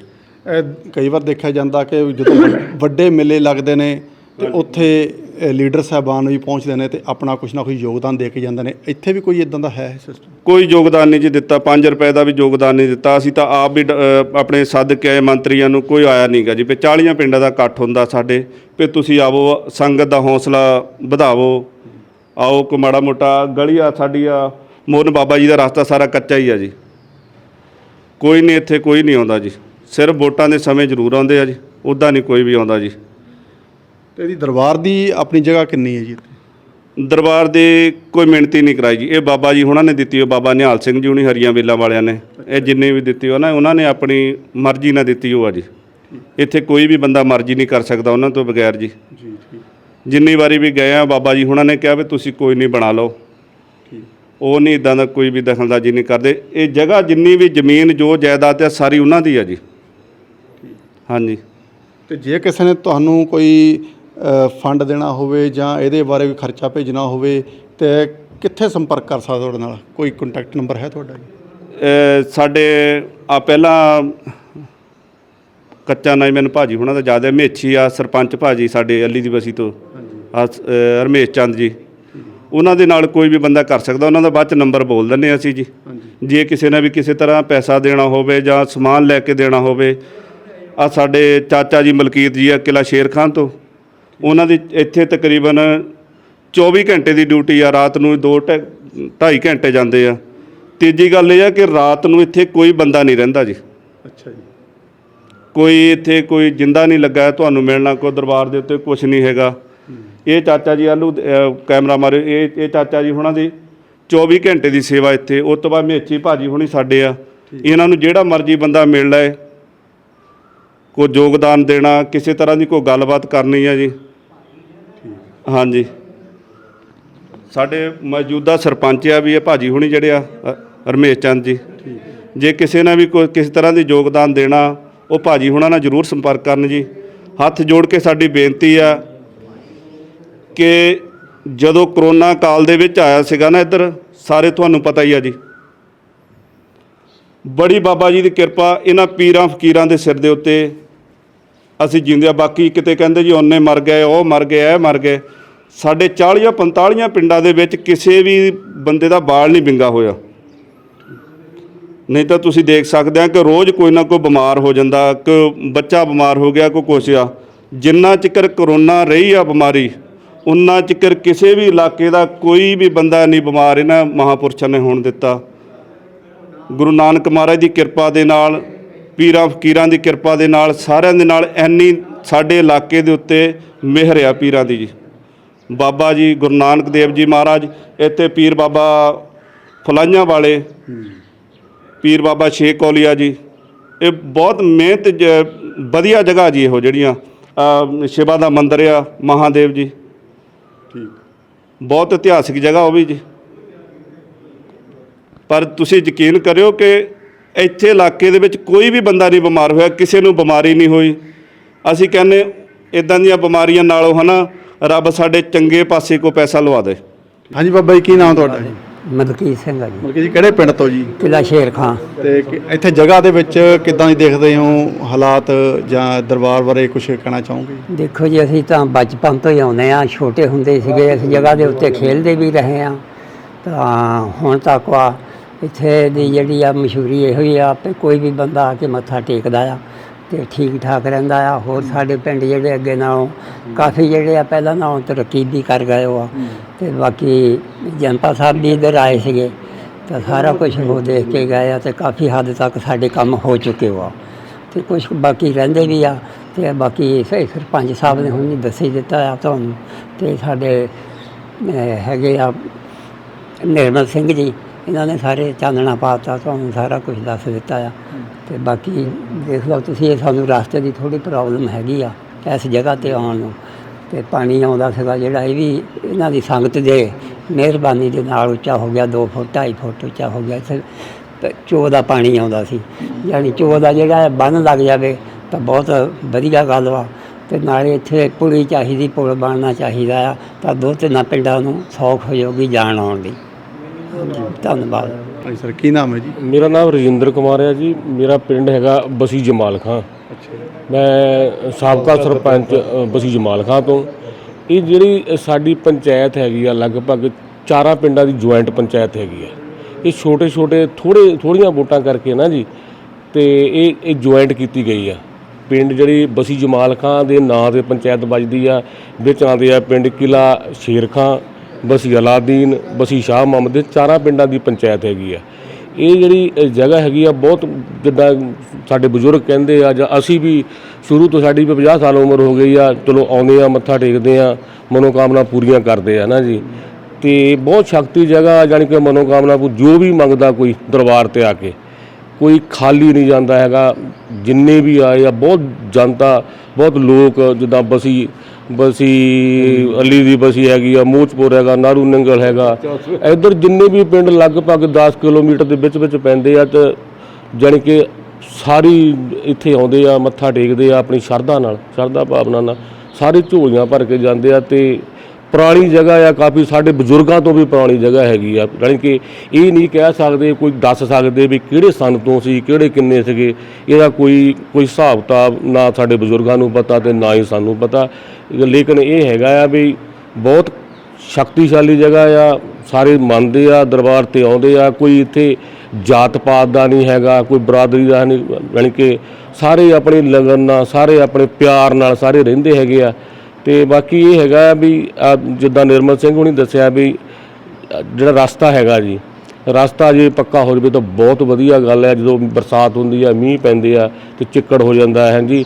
ਇਹ ਕਈ ਵਾਰ ਦੇਖਿਆ ਜਾਂਦਾ ਕਿ ਜਦੋਂ ਵੱਡੇ ਮੇਲੇ ਲੱਗਦੇ ਨੇ ਤੇ ਉੱਥੇ ਲੀਡਰ ਸਾਹਿਬਾਨ ਵੀ ਪਹੁੰਚਦੇ ਨੇ ਤੇ ਆਪਣਾ ਕੁਝ ਨਾ ਕੁਝ ਯੋਗਦਾਨ ਦੇ ਕੇ ਜਾਂਦੇ ਨੇ। ਇੱਥੇ ਵੀ ਕੋਈ ਇਦਾਂ ਦਾ ਹੈ ਸਿਸਟਮ ਕੋਈ ਯੋਗਦਾਨ ਨਹੀਂ ਜੀ ਦਿੱਤਾ। 5 ਰੁਪਏ ਦਾ ਵੀ ਯੋਗਦਾਨ ਨਹੀਂ ਦਿੱਤਾ। ਅਸੀਂ ਤਾਂ ਆਪ ਵੀ ਅ, ਆਪਣੇ ਸੱਦ ਕੇ ਆਏ ਮੰਤਰੀਆਂ ਨੂੰ ਕੋਈ ਆਇਆ ਨਹੀਂਗਾ ਜੀ। ਵੀ 40 ਪਿੰਡਾਂ ਦਾ ਇਕੱਠ ਹੁੰਦਾ ਸਾਡੇ। ਵੀ ਤੁਸੀਂ ਆਵੋ ਸੰਗਤ ਦਾ ਹੌਸਲਾ ਵਧਾਵੋ। ਆਓ ਕੋ ਮਾੜਾ ਮੋਟਾ ਗਲੀ ਆ ਸਾਡੀ ਆ ਮੋਹਨ ਬਾਬਾ ਜੀ ਦਾ ਰਸਤਾ ਸਾਰਾ ਕੱਚਾ ਹੀ ਆ ਜੀ। ਕੋਈ ਨਹੀਂ ਇੱਥੇ ਕੋਈ ਨਹੀਂ ਆਉਂਦਾ ਜੀ। ਸਿਰਫ ਵੋਟਾਂ ਦੇ ਸਮੇਂ ਜ਼ਰੂਰ ਆਉਂਦੇ ਆ ਜੀ। ਉੱਦਾਂ ਨਹੀਂ ਕੋਈ ਵੀ ਆਉਂਦਾ ਜੀ। ਤੇ ਇਹਦੀ ਦਰਬਾਰ ਦੀ ਆਪਣੀ ਜਗ੍ਹਾ ਕਿੰਨੀ ਹੈ ਜੀ ਦਰਬਾਰ ਦੇ ਕੋਈ ਮਿਹਨਤੀ ਨਹੀਂ ਕਰਾਈ ਜੀ। ਇਹ ਬਾਬਾ ਜੀ ਹੁਣਾਂ ਨੇ ਦਿੱਤੀ ਉਹ ਬਾਬਾ ਨਿਹਾਲ ਸਿੰਘ ਜੀ ਹੁਣੀ ਹਰੀਆਂ ਵੇਲਾਂ ਵਾਲਿਆਂ ਨੇ। ਇਹ ਜਿੰਨੇ ਵੀ ਦਿੱਤੀ ਉਹ ਨਾ ਉਹਨਾਂ ਨੇ ਆਪਣੀ ਮਰਜ਼ੀ ਨਾਲ ਦਿੱਤੀ ਉਹ ਆ ਜੀ। ਇੱਥੇ ਕੋਈ ਵੀ ਬੰਦਾ ਮਰਜ਼ੀ ਨਹੀਂ ਕਰ ਸਕਦਾ ਉਹਨਾਂ ਤੋਂ ਬਗੈਰ ਜੀ। ਜੀ ਠੀਕ। ਜਿੰਨੀ ਵਾਰੀ ਵੀ ਗਏ ਆ ਬਾਬਾ ਜੀ ਹੁਣਾਂ ਨੇ ਕਿਹਾ ਵੀ ਤੁਸੀਂ ਕੋਈ ਨਹੀਂ ਬਣਾ ਲਓ। ਉਹ ਨਹੀਂ ਇਦਾਂ ਦਾ ਕੋਈ ਵੀ ਦਖਲਅੰਦਾਜ਼ੀ ਨਹੀਂ ਕਰਦੇ। ਇਹ ਜਗ੍ਹਾ ਜਿੰਨੀ ਵੀ ਜ਼ਮੀਨ ਜੋ ਜਾਇਦਾਦ ਹੈ ਸਾਰੀ ਉਹਨਾਂ ਦੀ ਆ ਜੀ। ਹਾਂਜੀ। ਤੇ ਜੇ ਕਿਸੇ ਨੇ ਤੁਹਾਨੂੰ ਕੋਈ ਫੰਡ ਦੇਣਾ ਹੋਵੇ ਜਾਂ ਇਹਦੇ ਬਾਰੇ ਵੀ ਖਰਚਾ ਭੇਜਣਾ ਹੋਵੇ ਤੇ ਕਿੱਥੇ ਸੰਪਰਕ ਕਰ ਸਕਦਾ ਤੁਹਾਡੇ ਨਾਲ? ਕੋਈ ਕੰਟੈਕਟ ਨੰਬਰ ਹੈ ਤੁਹਾਡਾ ਜੀ? ਸਾਡੇ ਆ ਪਹਿਲਾਂ ਕੱਚਾ ਨਾਈ ਮੈਨੂੰ ਭਾਜੀ ਹੁਣਾਂ ਦਾ ਜ਼ਿਆਦਾ ਮੇਛੀ ਆ ਸਰਪੰਚ ਭਾਜੀ ਸਾਡੇ ਅੱਲੀ ਦੀ ਬਸੀ ਤੋਂ। ਆ ਸ- ਅਹ ਰਮੇਸ਼ ਚੰਦ ਜੀ। ਉਹਨਾਂ ਦੇ ਨਾਲ ਕੋਈ ਵੀ ਬੰਦਾ ਕਰ ਸਕਦਾ ਉਹਨਾਂ ਦਾ ਬਾਅਦ ਚ ਨੰਬਰ ਬੋਲ ਹਾਂ ਅਸੀਂ ਜੀ। ਜੇ ਕਿਸੇ ਨੇ ਵੀ ਕਿਸੇ ਤਰ੍ਹਾਂ ਪੈਸਾ ਦੇਣਾ ਹੋਵੇ ਜਾਂ ਸਮਾਨ ਲੈ ਕੇ ਦੇਣਾ ਹੋਵੇ ਆ ਸਾਡੇ ਚਾਚਾ ਜੀ ਮਲਕੀਤ ਜੀ ਆ ਕਿਲਾ ਸ਼ੇਰ ਖਾਨ ਤੋਂ। ਉਹਨਾਂ ਦੀ ਇੱਥੇ ਤਕਰੀਬਨ 24 ਘੰਟੇ ਦੀ ਡਿਊਟੀ ਆ ਰਾਤ ਨੂੰ 2 2.5 ਘੰਟੇ ਜਾਂਦੇ ਆ। ਤੀਜੀ ਗੱਲ ਇਹ ਆ ਕਿ ਰਾਤ ਨੂੰ ਇੱਥੇ ਕੋਈ ਬੰਦਾ ਨਹੀਂ ਰਹਿੰਦਾ ਜੀ। ਅੱਛਾ ਜੀ। ਕੋਈ ਇੱਥੇ ਕੋਈ ਜਿੰਦਾ ਨਹੀਂ ਲੱਗਾ ਤੁਹਾਨੂੰ ਮਿਲਣਾ ਕੋਈ ਦਰਬਾਰ ਦੇ ਉੱਤੇ ਕੁਝ ਨਹੀਂ ਹੈਗਾ। ਇਹ ਚਾਚਾ ਜੀ ਆਲੂ ਕੈਮਰਾ ਮਾਰੇ ਇਹ ਇਹ ਚਾਚਾ ਜੀ ਹੁਣਾਂ ਦੀ 24 ਘੰਟੇ ਦੀ ਸੇਵਾ ਇੱਥੇ। ਉਸ ਤੋਂ ਬਾਅਦ ਮੇਚੀ ਭਾਜੀ ਹੁਣੀ ਸਾਡੇ ਆ। ਇਹਨਾਂ ਨੂੰ ਜਿਹੜਾ ਮਰਜ਼ੀ ਬੰਦਾ ਮਿਲ ਲਏ। ਕੋਈ ਯੋਗਦਾਨ ਦੇਣਾ ਕਿਸੇ ਤਰ੍ਹਾਂ ਦੀ ਕੋਈ ਗੱਲਬਾਤ ਕਰਨੀ ਆ ਜੀ। ਹਾਂਜੀ। ਸਾਡੇ ਮੌਜੂਦਾ ਸਰਪੰਚ ਆ ਵੀ ਇਹ ਭਾਜੀ ਹੁਣੀ ਜਿਹੜੇ ਆ ਰਮੇਸ਼ ਚੰਦ ਜੀ। ਜੇ ਕਿਸੇ ਨੇ ਵੀ ਕੋਈ ਕਿਸੇ ਤਰ੍ਹਾਂ ਦੀ ਯੋਗਦਾਨ ਦੇਣਾ ਉਹ ਭਾਜੀ ਹੁਣਾਂ ਨਾਲ ਜ਼ਰੂਰ ਸੰਪਰਕ ਕਰਨ ਜੀ। ਹੱਥ ਜੋੜ ਕੇ ਸਾਡੀ ਬੇਨਤੀ ਆ ਕਿ ਜਦੋਂ ਕਰੋਨਾ ਕਾਲ ਦੇ ਵਿੱਚ ਆਇਆ ਸੀਗਾ ਨਾ ਇੱਧਰ, ਸਾਰੇ ਤੁਹਾਨੂੰ ਪਤਾ ਹੀ ਆ ਜੀ। ਬੜੀ ਬਾਬਾ ਜੀ ਦੀ ਕਿਰਪਾ, ਇਹਨਾਂ ਪੀਰਾਂ ਫਕੀਰਾਂ ਦੇ ਸਿਰ ਦੇ ਉੱਤੇ। ਅਸੀਂ ਜਿਉਂਦੇ ਆ, ਬਾਕੀ ਕਿਤੇ ਕਹਿੰਦੇ ਜੀ ਉਹਨੇ ਮਰ ਗਏ, ਉਹ ਮਰ ਗਏ, ਇਹ ਮਰ ਗਏ। ਸਾਡੇ 40 45 ਪਿੰਡਾਂ ਦੇ ਵਿੱਚ ਕਿਸੇ ਵੀ ਬੰਦੇ ਦਾ ਬਾਲ ਨਹੀਂ ਵਿੰਗਾ ਹੋਇਆ। ਨਹੀਂ ਤਾਂ ਤੁਸੀਂ ਦੇਖ ਸਕਦੇ ਆ ਕਿ ਰੋਜ਼ ਕੋਈ ਨਾ ਕੋਈ ਬਿਮਾਰ ਹੋ ਜਾਂਦਾ, ਕਿ ਬੱਚਾ ਬਿਮਾਰ ਹੋ ਗਿਆ, ਕੋਈ ਕੁਛ ਆ। ਜਿੰਨਾ ਚਿਕਰ ਕਰੋਨਾ ਰਹੀ ਆ ਬਿਮਾਰੀ ਉਨਾ ਚਿਕਰ ਕਿਸੇ ਵੀ ਇਲਾਕੇ ਦਾ ਕੋਈ ਵੀ ਬੰਦਾ ਨਹੀਂ ਬਿਮਾਰ, ਇਹਨਾਂ ਮਹਾਪੁਰਸ਼ਾਂ ਨੇ ਹੋਣ ਦਿੱਤਾ। ਗੁਰੂ ਨਾਨਕ ਮਹਾਰਾਜ ਦੀ ਕਿਰਪਾ ਦੇ ਨਾਲ, ਪੀਰਾਂ ਫਕੀਰਾਂ ਦੀ ਕਿਰਪਾ ਦੇ ਨਾਲ, ਸਾਰਿਆਂ ਦੇ ਨਾਲ ਐਨੀ ਸਾਡੇ ਇਲਾਕੇ ਦੇ ਉੱਤੇ ਮਿਹਰ ਆ ਪੀਰਾਂ ਦੀ ਜੀ। ਬਾਬਾ ਜੀ, ਗੁਰੂ ਨਾਨਕ ਦੇਵ ਜੀ ਮਹਾਰਾਜ, ਇੱਥੇ ਪੀਰ ਬਾਬਾ ਫਲਾਈਆਂ ਵਾਲੇ, ਪੀਰ ਬਾਬਾ ਸ਼ੇਖ ਕੌਲੀਆ ਜੀ, ਇਹ ਬਹੁਤ ਮਿਹਨਤ ਜ- ਵਧੀਆ ਜਗ੍ਹਾ ਜੀ ਇਹੋ ਜਿਹੜੀਆਂ। ਅਹ ਸ਼ਿਵਾ ਦਾ ਮੰਦਿਰ ਆ, ਮਹਾਦੇਵ ਜੀ। ਠੀਕ। ਬਹੁਤ ਇਤਿਹਾਸਿਕ ਜਗ੍ਹਾ ਉਹ ਵੀ ਜੀ। ਪਰ ਤੁਸੀਂ ਯਕੀਨ ਕਰਿਓ ਕਿ ਇੱਥੇ ਇਲਾਕੇ ਦੇ ਵਿੱਚ ਕੋਈ ਵੀ ਬੰਦਾ ਨਹੀਂ ਬਿਮਾਰ ਹੋਇਆ, ਕਿਸੇ ਨੂੰ ਬਿਮਾਰੀ ਨਹੀਂ ਹੋਈ। ਅਸੀਂ ਕਹਿੰਦੇ ਇਦਾਂ ਦੀਆਂ ਬਿਮਾਰੀਆਂ ਨਾਲੋਂ ਹਨਾ, ਰੱਬ ਸਾਡੇ ਚੰਗੇ ਪਾਸੇ ਕੋ ਪੈਸਾ ਲਵਾ ਦੇ। ਹਾਂਜੀ ਬਾਬਾ ਜੀ, ਕੀ ਨਾਮ ਤੁਹਾਡਾ ਜੀ? ਮਲਕੀਤ ਸਿੰਘ ਆ ਜੀ। ਮਤਲਬ ਕਿ ਜੀ ਕਿਹੜੇ ਪਿੰਡ ਤੋਂ ਜੀ? ਕਿਲਾ ਸ਼ੇਰ ਖਾਂ। ਤੇ ਕਿ- ਇੱਥੇ ਜਗ੍ਹਾ ਦੇ ਵਿੱਚ ਕਿੱਦਾਂ ਦੀ ਦੇਖਦੇ ਹੋ ਹਾਲਾਤ ਜਾਂ ਦਰਬਾਰ ਬਾਰੇ ਕੁਝ ਕਹਿਣਾ ਚਾਹੋਗੇ? ਦੇਖੋ ਜੀ ਅਸੀਂ ਤਾਂ ਬਚਪਨ ਤੋਂ ਹੀ ਆਉਂਦੇ ਆ ਛੋਟੇ ਹੁੰਦੇ ਸੀਗੇ ਇਸ ਜਗ੍ਹਾ ਦੇ ਉੱਤੇ ਖੇਡਦੇ ਵੀ ਰਹੇ ਆ ਤਾਂ ਹੁਣ ਤੱਕ ਆ ਇੱਥੇ ਦੀ ਜਿਹੜੀ ਆ ਮਸ਼ਹੂਰੀ ਇਹੋ ਹੀ ਆ ਕਿ ਕੋਈ ਵੀ ਬੰਦਾ ਆ ਕੇ ਮੱਥਾ ਟੇਕਦਾ ਆ। ਤੇ ਠੀਕ ਠਾਕ ਰਹਿੰਦਾ ਆ। ਹੋਰ ਸਾਡੇ ਪਿੰਡ ਜਿਹੜੇ ਅੱਗੇ ਨਾਲੋਂ ਕਾਫੀ ਜਿਹੜੇ ਆ ਪਹਿਲਾਂ ਨਾਲੋਂ ਤਰੱਕੀ ਵੀ ਕਰ ਗਏ ਉਹ ਆ। ਤੇ ਬਾਕੀ ਜਨਤਾ ਸਾਹਿਬ ਵੀ ਇੱਧਰ ਆਏ ਸੀਗੇ ਤਾਂ ਸਾਰਾ ਕੁਝ ਉਹ ਦੇਖ ਕੇ ਗਏ ਆ ਤੇ ਕਾਫੀ ਹੱਦ ਤੱਕ ਸਾਡੇ ਕੰਮ ਹੋ ਚੁੱਕੇ ਹੋ ਆ। ਤੇ ਕੁਝ ਬਾਕੀ ਰਹਿੰਦੇ ਵੀ ਆ ਤੇ ਬਾਕੀ ਸ- ਸਰਪੰਚ ਸਾਹਿਬ ਨੇ ਹੁਣ ਦੱਸ ਹੀ ਦਿੱਤਾ ਆ ਤੁਹਾਨੂੰ। ਤੇ ਸਾਡੇ ਹੈਗੇ ਆ ਨਿਰਮਲ ਸਿੰਘ ਜੀ ਇਹਨਾਂ ਨੇ ਸਾਰੇ ਚਾਨਣਾ ਪਾਤਾ ਤੁਹਾਨੂੰ ਸਾਰਾ ਕੁਝ ਦੱਸ ਦਿੱਤਾ ਆ। ਤੇ ਬਾਕੀ ਦੇਖ ਲਓ ਤੁਸੀਂ, ਇਹ ਸਾਨੂੰ ਰਸਤੇ ਦੀ ਥੋੜੀ ਪ੍ਰੋਬਲਮ ਹੈਗੀ ਆ, ਇਸ ਜਗ੍ਹਾ ਤੇ ਆਉਣ ਨੂੰ। ਤੇ ਪਾਣੀ ਆਉਂਦਾ ਸੀਗਾ ਜਿਹੜਾ, ਇਹ ਵੀ ਇਹਨਾਂ ਦੀ ਸੰਗਤ ਦੇ ਮਿਹਰਬਾਨੀ ਦੇ ਨਾਲ ਉੱਚਾ ਹੋ ਗਿਆ 2 ਫੁੱਟ 2.5 ਫੁੱਟ ਉੱਚਾ ਹੋ ਗਿਆ। ਇੱਥੇ ਤੇ ਚੋਅ ਦਾ ਪਾਣੀ ਆਉਂਦਾ ਸੀ। ਯਾਨੀ ਚੋਅ ਦਾ ਜਿਹੜਾ ਹੈ ਬੰਨ ਲੱਗ ਜਾਵੇ ਤਾਂ ਬਹੁਤ ਵਧੀਆ ਗੱਲ ਵਾ। ਤੇ ਨਾਲੇ ਇੱਥੇ ਪੁਲੀ ਚਾਹੀਦੀ, ਪੁਲ ਬਣਨਾ ਚਾਹੀਦਾ ਆ, ਤਾਂ ਦੋ ਤਿੰਨਾਂ ਪਿੰਡਾਂ ਨੂੰ ਸੌਖ ਹੋ ਜਾਊਗੀ ਜਾਣ ਆਉਣ ਦੀ। ਧੰਨਵਾਦ। ਹਾਂਜੀ ਸਰ ਕੀ ਨਾਮ ਹੈ ਜੀ? ਮੇਰਾ ਨਾਮ ਰਜਿੰਦਰ ਕੁਮਾਰ ਹੈ ਜੀ। ਮੇਰਾ ਪਿੰਡ ਹੈਗਾ ਬਸੀ ਜਮਾਲ ਖਾਂ। ਮੈਂ ਸਾਬਕਾ ਸਰਪੰਚ ਅ, ਬਸੀ ਜਮਾਲ ਖਾਂ ਤੋਂ। ਇਹ ਜਿਹੜੀ ਸਾਡੀ ਪੰਚਾਇਤ ਹੈਗੀ ਆ ਲਗਭਗ ਚਾਰਾਂ ਪਿੰਡਾਂ ਦੀ ਜੁਆਇੰਟ ਪੰਚਾਇਤ ਹੈਗੀ ਆ। ਇਹ ਛੋਟੇ ਛੋਟੇ ਥੋੜੇ ਥੋੜੀਆਂ ਵੋਟਾਂ ਕਰਕੇ ਨਾ ਜੀ ਤੇ ਇਹ ਇਹ ਜੁਆਇੰਟ ਕੀਤੀ ਗਈ ਆ। ਪਿੰਡ ਜਿਹੜੀ ਬਸੀ ਜਮਾਲ ਖਾਂ ਦੇ ਨਾਂ ਤੇ ਪੰਚਾਇਤ ਵੱਜਦੀ ਆ ਵਿੱਚ ਆਉਂਦੇ ਆ ਪਿੰਡ ਕਿਲਾ ਸ਼ੇਰ ਖਾਂ ਬਸੀ ਅਲਾਦੀਨ, ਬਸੀ ਸ਼ਾਹ ਮੁਹੰਮਦ ਦੇ ਚਾਰਾਂ ਪਿੰਡਾਂ ਦੀ ਪੰਚਾਇਤ ਹੈਗੀ ਆ। ਇਹ ਜਿਹੜੀ ਜਗ੍ਹਾ ਹੈਗੀ ਆ, ਬਹੁਤ ਜਿੱਦਾਂ ਸਾਡੇ ਬਜ਼ੁਰਗ ਕਹਿੰਦੇ ਆ, ਜਾਂ ਅਸੀਂ ਵੀ ਸ਼ੁਰੂ ਤੋਂ ਸਾਡੀ ਵੀ 50 ਸਾਲ ਉਮਰ ਹੋ ਗਈ ਆ, ਚਲੋ ਆਉਂਦੇ ਆ, ਮੱਥਾ ਟੇਕਦੇ ਆ, ਮਨੋਕਾਮਨਾ ਪੂਰੀਆਂ ਕਰਦੇ ਆ ਨਾ ਜੀ। ਤੇ ਬਹੁਤ ਸ਼ਕਤੀ ਜਗ੍ਹਾ ਜਾਣੀ ਕਿ ਮਨੋਕਾਮਨਾ ਪੂ- ਜੋ ਵੀ ਮੰਗਦਾ ਕੋਈ ਦਰਬਾਰ ਤੇ ਆ ਕੇ। ਕੋਈ ਖਾਲੀ ਨਹੀਂ ਜਾਂਦਾ ਹੈਗਾ। ਜਿੰਨੇ ਵੀ ਆਏ ਆ, ਬਹੁਤ ਜਨਤਾ, ਬਹੁਤ ਲੋਕ, ਜਿੱਦਾਂ ਬਸੀ ਬਸੀ, ਅਲੀ ਦੀ ਬਸੀ ਹੈਗੀ ਆ, ਮੂਚਪੁਰ ਹੈਗਾ ਨਾਰੂ ਨੰਗਲ ਹੈਗਾ। ਇੱਧਰ ਜਿੰਨੇ ਵੀ ਪਿੰਡ ਲਗਭਗ 10 ਕਿਲੋਮੀਟਰ ਦੇ ਵਿੱਚ ਵਿੱਚ ਪੈਂਦੇ ਆ ਤੇ ਜਾਣੀ ਕਿ ਸਾਰੀ ਇੱਥੇ ਆਉਂਦੇ ਆ, ਮੱਥਾ ਟੇਕਦੇ ਆ ਆਪਣੀ ਸ਼ਰਧਾ ਨਾਲ, ਸ਼ਰਧਾ ਭਾਵਨਾ ਨਾਲ। ਸਾਰੇ ਝੋਲੀਆਂ ਭਰ ਕੇ ਜਾਂਦੇ ਆ ਤੇ ਪੁਰਾਣੀ ਜਗ੍ਹਾ ਆ, ਕਾਫੀ ਸਾਡੇ ਬਜ਼ੁਰਗਾਂ ਤੋਂ ਵੀ ਪੁਰਾਣੀ ਜਗ੍ਹਾ ਹੈਗੀ ਆ। ਯਾਨੀ ਕਿ ਇਹ ਨਹੀਂ ਕਹਿ ਸਕਦੇ, ਕੋਈ ਦੱਸ ਸਕਦੇ ਵੀ ਕਿਹੜੇ ਸਨ ਤੋਂ ਸੀ, ਕਿਹੜੇ ਕਿੰਨੇ ਸੀਗੇ। ਇਹਦਾ ਕੋਈ ਕੋਈ ਹਿਸਾਬ ਕਿਤਾਬ ਨਾ ਸਾਡੇ ਬਜ਼ੁਰਗਾਂ ਨੂੰ ਪਤਾ ਤੇ ਨਾ ਹੀ ਸਾਨੂੰ ਪਤਾ। ਲੇਕਿਨ ਇਹ ਹੈਗਾ ਆ ਵੀ ਬਹੁਤ ਸ਼ਕਤੀਸ਼ਾਲੀ ਜਗ੍ਹਾ ਆ। ਸਾਰੇ ਮੰਨਦੇ ਆ, ਦਰਬਾਰ ਤੇ ਆਉਂਦੇ ਆ। ਕੋਈ ਇੱਥੇ ਜਾਤ ਪਾਤ ਦਾ ਨਹੀਂ ਹੈਗਾ, ਕੋਈ ਬਰਾਦਰੀ ਦਾ ਨਹੀਂ। ਯਾਨੀ ਕਿ ਸਾਰੇ ਆਪਣੇ ਲਗਨ ਨਾਲ, ਸਾਰੇ ਆਪਣੇ ਪਿਆਰ ਨਾਲ ਸਾਰੇ ਰਹਿੰਦੇ ਹੈਗੇ ਆ। ਤੇ ਬਾਕੀ ਇਹ ਹੈਗਾ ਵੀ ਜਿੱਦਾਂ ਨਿਰਮਲ ਸਿੰਘ ਹੁਣੀ ਦੱਸਿਆ ਵੀ ਜਿਹੜਾ ਰਸਤਾ ਹੈਗਾ ਜੀ, ਰਸਤਾ ਜੇ ਪੱਕਾ ਹੋ ਜਾਵੇ ਤਾਂ ਬਹੁਤ ਵਧੀਆ ਗੱਲ ਹੈ, ਜਦੋਂ ਬਰਸਾਤ ਹੁੰਦੀ ਆ, ਮੀਂਹ ਪੈਂਦੇ ਆ ਤੇ ਚਿੱਕੜ ਹੋ ਜਾਂਦਾ ਹੈ, ਹਾਂਜੀ।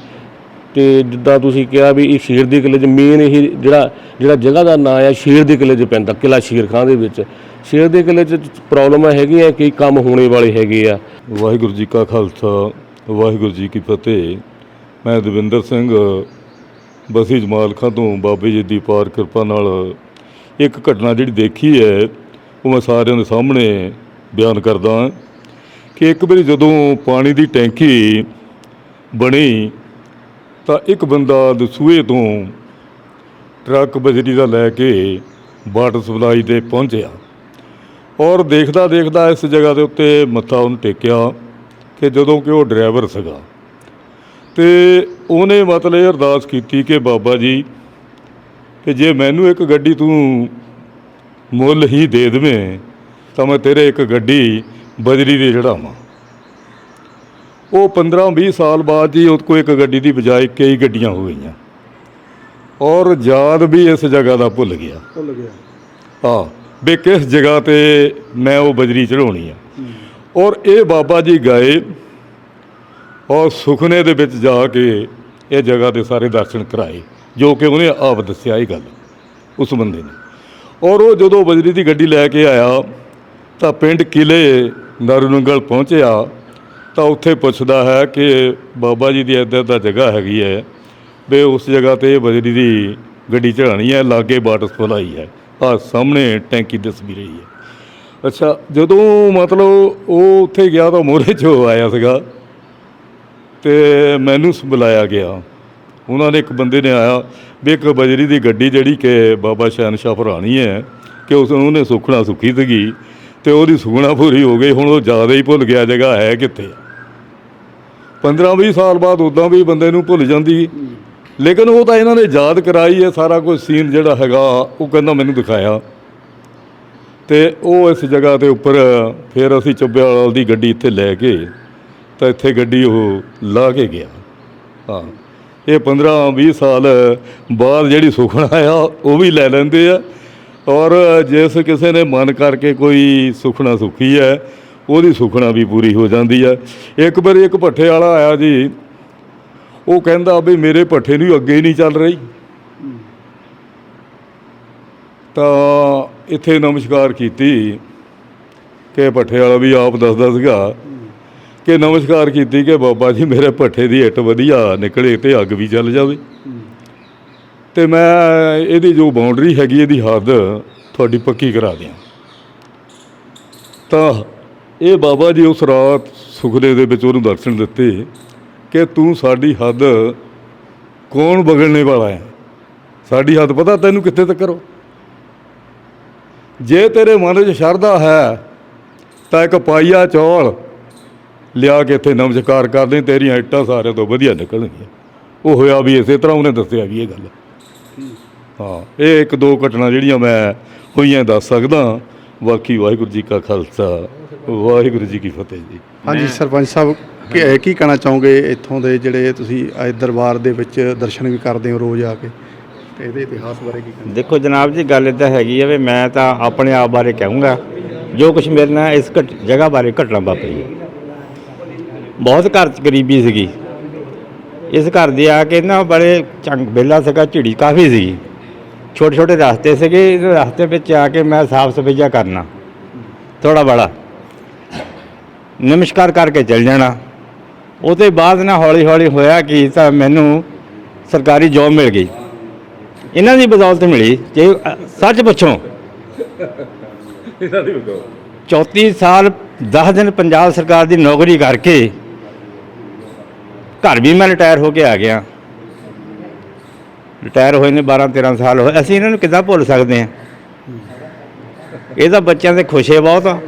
ਤੇ ਜਿੱਦਾਂ ਤੁਸੀਂ ਕਿਹਾ ਵੀ ਇਹ ਸ਼ੇਰ ਦੇ ਕਿਲੇ 'ਚ ਮੇਨ ਇਹ ਜਿਹੜਾ ਜਿਹੜਾ ਜਗ੍ਹਾ ਦਾ ਨਾਂ ਆ, ਸ਼ੇਰ ਦੇ ਕਿਲੇ 'ਚ ਪੈਂਦਾ ਕਿਲਾ ਸ਼ੇਰ ਖਾਂ ਦੇ ਵਿੱਚ। ਸ਼ੇਰ ਦੇ ਕਿਲੇ 'ਚ ਪ੍ਰੋਬਲਮ ਹੈਗੀਆਂ ਕਈ ਕੰਮ ਹੋਣੇ ਵਾਲੇ ਹੈਗੇ ਆ। ਵਾਹਿਗੁਰੂ ਜੀ ਕਾ ਖਾਲਸਾ, ਵਾਹਿਗੁਰੂ ਜੀ ਕੀ ਫਤਿਹ। ਮੈਂ ਦਵਿੰਦਰ ਸਿੰਘ ਬਸੀ ਜਮਾਲ ਖਾਂ ਤੋਂ ਬਾਬੇ ਜੀ ਦੀ ਪਾਰ ਕਿਰਪਾ ਨਾਲ ਇੱਕ ਘਟਨਾ ਜਿਹੜੀ ਦੇਖੀ ਹੈ, ਉਹ ਮੈਂ ਸਾਰਿਆਂ ਦੇ ਸਾਹਮਣੇ ਬਿਆਨ ਕਰਦਾ ਕਿ ਇੱਕ ਵਾਰੀ ਜਦੋਂ ਪਾਣੀ ਦੀ ਟੈਂਕੀ ਬਣੀ, ਤਾਂ ਇੱਕ ਬੰਦਾ ਦਸੂਏ ਤੋਂ ਟਰੱਕ ਬਜਰੀ ਦਾ ਲੈ ਕੇ ਵਾਟਰ ਸਪਲਾਈ ਤੇ ਪਹੁੰਚਿਆ ਔਰ ਦੇਖਦਾ ਦੇਖਦਾ ਇਸ ਜਗ੍ਹਾ ਦੇ ਉੱਤੇ ਮੱਥਾ ਉਹਨੂੰ ਟੇਕਿਆ ਕਿ ਜਦੋਂ ਕਿ ਉਹ ਡਰਾਈਵਰ ਸੀਗਾ। ਤੇ ਉਹਨੇ ਮਤਲਬ ਇਹ ਅਰਦਾਸ ਕੀਤੀ ਕਿ ਬਾਬਾ ਜੀ ਕਿ ਜੇ ਮੈਨੂੰ ਇੱਕ ਗੱਡੀ ਤੂੰ ਮੁੱਲ ਹੀ ਦੇ ਦੇਵੇਂ ਤਾਂ ਮੈਂ ਤੇਰੇ ਇੱਕ ਗੱਡੀ ਬਜਰੀ ਦੀ ਚੜਾਵਾਂ। ਉਹ 15 20 ਸਾਲ ਬਾਅਦ ਜੀ ਉਹਦੇ ਕੋਲ ਇੱਕ ਗੱਡੀ ਦੀ ਬਜਾਏ ਕਈ ਗੱਡੀਆਂ ਹੋ ਗਈਆਂ। ਔਰ ਯਾਦ ਵੀ ਇਸ ਜਗ੍ਹਾ ਦਾ ਭੁੱਲ ਗਿਆ। ਭੁੱਲ ਗਿਆ। ਹਾਂ ਵੀ ਕਿਸ ਜਗ੍ਹਾ ਤੇ ਮੈਂ ਉਹ ਬਜਰੀ ਚੜਾਉਣੀ ਆ। ਔਰ ਇਹ ਬਾਬਾ ਜੀ ਗਏ ਔਰ ਸੁਖਨੇ ਦੇ ਵਿੱਚ ਜਾ ਕੇ ਇਹ ਜਗ੍ਹਾ ਦੇ ਸਾਰੇ ਦਰਸ਼ਨ ਕਰਾਏ, ਜੋ ਕਿ ਉਹਨੇ ਆਪ ਦੱਸਿਆ ਇਹ ਗੱਲ, ਉਸ ਬੰਦੇ ਨੇ। ਔਰ ਉਹ ਜਦੋਂ ਬਜਰੀ ਦੀ ਗੱਡੀ ਲੈ ਕੇ ਆਇਆ, ਤਾਂ ਪਿੰਡ ਕਿਲੇ ਨਰਨੰਗਲ ਪਹੁੰਚਿਆ, ਤਾਂ ਉੱਥੇ ਪੁੱਛਦਾ ਹੈ ਕਿ ਬਾਬਾ ਜੀ ਦੀ ਇੱਦਾਂ ਦਾ ਜਗ੍ਹਾ ਹੈਗੀ ਹੈ, ਵੀ ਉਸ ਜਗ੍ਹਾ ਤੇ ਬਜਰੀ ਦੀ ਗੱਡੀ ਚੜਾਣੀ ਹੈ, ਲਾਗੇ ਵਾਟਰ ਸਪਲਾਈ ਹੈ, ਆ ਸਾਹਮਣੇ ਟੈਂਕੀ ਦਿਸ ਵੀ ਰਹੀ ਹੈ। ਅੱਛਾ, ਜਦੋਂ ਮਤਲਬ ਉਹ ਉੱਥੇ ਗਿਆ ਤਾਂ ਮੋਹਰੇ 'ਚ ਉਹ ਆਇਆ ਸੀਗਾ ਤੇ ਮੈਨੂੰ ਬੁਲਾਇਆ ਗਿਆ। ਉਹਨਾਂ ਨੇ ਇੱਕ ਬੰਦੇ ਨੇ ਆਇਆ, ਵੀ ਇੱਕ ਬਜਰੀ ਦੀ ਗੱਡੀ ਜਿਹੜੀ ਕਿ ਬਾਬਾ ਸ਼ਹਿਨਸ਼ਾਹ ਫਰਾਣੀ ਹੈ, ਕਿ ਉਸ ਨੂੰ ਉਹਨੇ ਸੁਖਣਾ ਸੁਖੀ ਸੀਗੀ ਤੇ ਉਹਦੀ ਸੁਖਣਾ ਪੂਰੀ ਹੋ ਗਈ, ਹੁਣ ਉਹ ਜ਼ਿਆਦਾ ਹੀ ਭੁੱਲ ਗਿਆ ਜਗ੍ਹਾ ਹੈ ਕਿੱਥੇ। 15 20 ਸਾਲ ਬਾਅਦ ਉਦਾਂ ਵੀ ਬੰਦੇ ਨੂੰ ਭੁੱਲ ਜਾਂਦੀ। ਲੇਕਿਨ ਉਹ ਤਾਂ ਇਹਨਾਂ ਨੇ ਯਾਦ ਕਰਾਈ ਹੈ, ਸਾਰਾ ਕੁਝ ਸੀਨ ਜਿਹੜਾ ਹੈਗਾ, ਉਹ ਕਹਿੰਦਾ ਮੈਨੂੰ ਦਿਖਾਇਆ। ਤੇ ਉਹ ਇਸ ਜਗ੍ਹਾ ਦੇ ਉੱਪਰ ਫਿਰ ਅਸੀਂ ਚੱਬਿਆਲ ਦੀ ਗੱਡੀ ਇੱਥੇ ਲੈ ਕੇ ਤਾਂ ਇੱਥੇ ਗੱਡੀ ਉਹ ਲਾ ਕੇ ਗਿਆ। ਹਾਂ, ਇਹ 15 20 ਸਾਲ ਬਾਅਦ ਜਿਹੜੀ ਸੁਖਣਾ ਆ, ਉਹ ਵੀ ਲੈ ਲੈਂਦੇ ਆ। ਔਰ ਜਿਸ ਕਿਸੇ ਨੇ ਮਨ ਕਰਕੇ ਕੋਈ ਸੁਖਣਾ ਸੁਖੀ ਹੈ, ਉਹਦੀ ਸੁਖਣਾ ਵੀ ਪੂਰੀ ਹੋ ਜਾਂਦੀ ਹੈ। ਇੱਕ ਵਾਰੀ ਇੱਕ ਭੱਠੇ ਵਾਲਾ ਆਇਆ ਜੀ, ਉਹ ਕਹਿੰਦਾ ਵੀ ਮੇਰੇ ਭੱਠੇ ਨੂੰ ਅੱਗੇ ਹੀ ਨਹੀਂ ਚੱਲ ਰਹੀ। ਤਾਂ ਇੱਥੇ ਨਮਸਕਾਰ ਕੀਤੀ ਕਿ ਭੱਠੇ ਵਾਲਾ ਵੀ ਆਪ ਦੱਸਦਾ ਸੀਗਾ ਕਿ ਨਮਸਕਾਰ ਕੀਤੀ ਕਿ ਬਾਬਾ ਜੀ, ਮੇਰੇ ਭੱਠੇ ਦੀ ਇੱਟ ਵਧੀਆ ਨਿਕਲੇ ਤੇ ਅੱਗ ਵੀ ਚੱਲ ਜਾਵੇ। ਤੇ ਮੈਂ ਇਹਦੀ ਜੋ ਬਾਉਂਡਰੀ ਹੈਗੀ, ਇਹਦੀ ਹੱਦ ਤੁਹਾਡੀ ਪੱਕੀ ਕਰਾ ਦਿਆਂ। ਤਾਂ ਇਹ ਬਾਬਾ ਜੀ ਉਸ ਰਾਤ ਸੁਖਦੇ ਦੇ ਵਿੱਚ ਉਹਨੂੰ ਦਰਸ਼ਨ ਦਿੱਤੇ ਕਿ ਤੂੰ ਸਾਡੀ ਹੱਦ ਕੌਣ ਬਗੜਨੇ ਵਾਲਾ ਹੈ? ਸਾਡੀ ਹੱਦ ਪਤਾ ਤੈਨੂੰ ਕਿੱਥੇ ਤੱਕ ਕਰੋ? ਜੇ ਤੇਰੇ ਮਨ 'ਚ ਸ਼ਰਧਾ ਹੈ, ਤਾਂ ਇੱਕ ਪਾਈਆ ਚੌਲ ਲਿਆ ਕੇ ਇੱਥੇ ਨਮਸਕਾਰ ਕਰ ਦੇ ਤੇਰੀਆਂ ਇੱਟਾਂ ਸਾਰਿਆਂ ਤੋਂ ਵਧੀਆ ਨਿਕਲਣਗੀਆਂ। ਉਹ ਹੋਇਆ ਵੀ ਇਸੇ ਤਰ੍ਹਾਂ ਉਹਨੇ ਦੱਸਿਆ ਵੀ ਇਹ ਗੱਲ। ਹਾਂ ਇਹ ਇੱਕ ਦੋ ਘਟਨਾ ਜਿਹੜੀਆਂ ਮੈਂ ਹੋਈਆਂ ਦੱਸ ਸਕਦਾ ਬਾਕੀ ਵਾਹਿਗੁਰੂ ਜੀ ਕਾ ਖਾਲਸਾ ਵਾਹਿਗੁਰੂ ਜੀ ਕੀ ਫਤਿਹ ਜੀ। ਹਾਂਜੀ ਸਰਪੰਚ ਸਾਹਿਬ ਕੀ ਕੀ ਕਹਿਣਾ ਚਾਹੋਗੇ ਇੱਥੋਂ ਦੇ ਜਿਹੜੇ ਤੁਸੀਂ ਅੱਜ ਦਰਬਾਰ ਦੇ ਵਿੱਚ ਦਰਸ਼ਨ ਵੀ ਕਰਦੇ ਹੋ ਰੋਜ਼ ਆ ਕੇ? ਤੇ ਇਹਦੇ ਇਤਿਹਾਸ ਬਾਰੇ ਕੀ ਕਹਿਣਾ? ਦੇਖੋ ਜਨਾਬ ਜੀ ਗੱਲ ਇਦਾਂ ਹੈਗੀ ਆ ਵੀ ਮੈਂ ਤਾਂ ਆਪਣੇ ਆਪ ਬਾਰੇ ਕਹੂੰਗਾ। ਜੋ ਕੁਝ ਮੇਰੇ ਨਾਲ ਇਸ ਘਟ ਜਗ੍ਹਾ ਬਾਰੇ ਘਟਨਾ ਵਾਪਰੀ ਬਹੁਤ ਘਰ 'ਚ ਗਰੀਬੀ ਸੀਗੀ। ਇਸ ਘਰ ਦੇ ਆ ਕੇ ਨਾ ਬੜੇ ਚੰਗ ਬੇਲਾ ਸੀਗਾ ਝਿੜੀ ਕਾਫੀ ਸੀ ਛੋਟੇ ਛੋਟੇ ਰਸਤੇ ਸੀਗੇ ਇਸ ਰਸਤੇ ਵਿੱਚ ਆ ਕੇ ਮੈਂ ਸਾਫ਼ ਸਫਾਈਆ ਕਰਨਾ ਥੋੜਾ ਬੜਾ ਨਮਸਕਾਰ ਕਰਕੇ ਚੱਲ ਜਾਣਾ। ਉਹਦੇ ਬਾਅਦ ਨਾ ਹੌਲੀ ਹੌਲੀ ਹੋਇਆ ਕਿ ਤਾਂ ਮੈਨੂੰ ਸਰਕਾਰੀ ਜੌਬ ਮਿਲ ਗਈ। ਇਹਨਾਂ ਦੀ ਬਦੌਲਤ ਮਿਲੀ ਜੇ ਸੱਚ ਪੁੱਛੋ। ਇਹਨਾਂ ਦੀ ਬਦੌਲਤ। 34 ਸਾਲ 10 ਦਿਨ ਪੰਜਾਬ ਸਰਕਾਰ ਦੀ ਨੌਕਰੀ ਕਰਕੇ ਘਰ ਵੀ ਮੈਂ ਰਿਟਾਇਰ ਹੋ ਕੇ ਆ ਗਿਆ। ਰਿਟਾਇਰ ਹੋਏ ਨੇ 12 13 ਸਾਲ ਹੋਏ। ਅਸੀਂ ਇਹਨਾਂ ਨੂੰ ਕਿੱਦਾਂ ਭੁੱਲ ਸਕਦੇ ਹਾਂ? ਇਹ ਤਾਂ ਬੱਚਿਆਂ ਦੇ ਖੁਸ਼ੇ ਬਹੁਤ ਆ।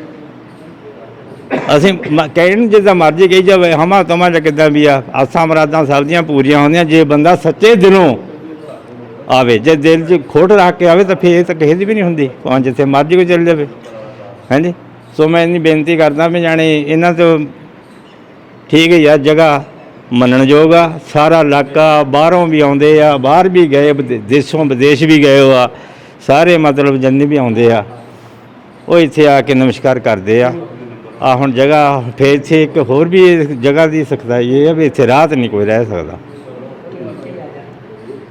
ਅਸੀਂ ਮ- ਕਹਿਣ ਜਿੱਦਾਂ ਮਰਜ਼ੀ ਕਹੀ ਜਾਵੇ, ਹਮਾ ਤਮਾ ਜਾਂ ਕਿੱਦਾਂ ਵੀ ਆ, ਆਸਾਂ ਮਰਾਦਾਂ ਸਭ ਦੀਆਂ ਪੂਰੀਆਂ ਹੁੰਦੀਆਂ, ਜੇ ਬੰਦਾ ਸੱਚੇ ਦਿਲੋਂ ਆਵੇ, ਜੇ ਦਿਲ 'ਚ ਖੋਟ ਰੱਖ ਕੇ ਆਵੇ ਤਾਂ ਫਿਰ ਇਹ ਤਾਂ ਕਿਸੇ ਦੀ ਵੀ ਨਹੀਂ ਹੁੰਦੀ, ਭਾਵੇਂ ਜਿੱਥੇ ਮਰਜ਼ੀ ਕੋ ਚੱਲ ਜਾਵੇ। ਹਾਂਜੀ? ਸੋ ਮੈਂ ਇੰਨੀ ਬੇਨਤੀ ਕਰਦਾ ਵੀ ਜਾਣੇ ਇਹਨਾਂ ਤੋਂ ਠੀਕ ਹੈ ਯਾਰ ਜਗ੍ਹਾ ਮੰਨਣਯੋਗ ਆ। ਸਾਰਾ ਇਲਾਕਾ ਬਾਹਰੋਂ ਵੀ ਆਉਂਦੇ ਆ ਬਾਹਰ ਵੀ ਗਏ ਵਿਦੇ- ਦੇਸ਼ੋਂ ਵਿਦੇਸ਼ ਵੀ ਗਏ ਆ। ਸਾਰੇ ਮਤਲਬ ਜਿੰਨੇ ਵੀ ਆਉਂਦੇ ਆ ਉਹ ਇੱਥੇ ਆ ਕੇ ਨਮਸਕਾਰ ਕਰਦੇ ਆ। ਆ ਹੁਣ ਜਗ੍ਹਾ ਫੇਰ ਇੱਥੇ ਇੱਕ ਹੋਰ ਵੀ ਇਸ ਜਗ੍ਹਾ ਦੀ ਸਖਤਾਈ ਇਹ ਹੈ ਵੀ ਇੱਥੇ ਰਾਤ ਨਹੀਂ ਕੋਈ ਰਹਿ ਸਕਦਾ।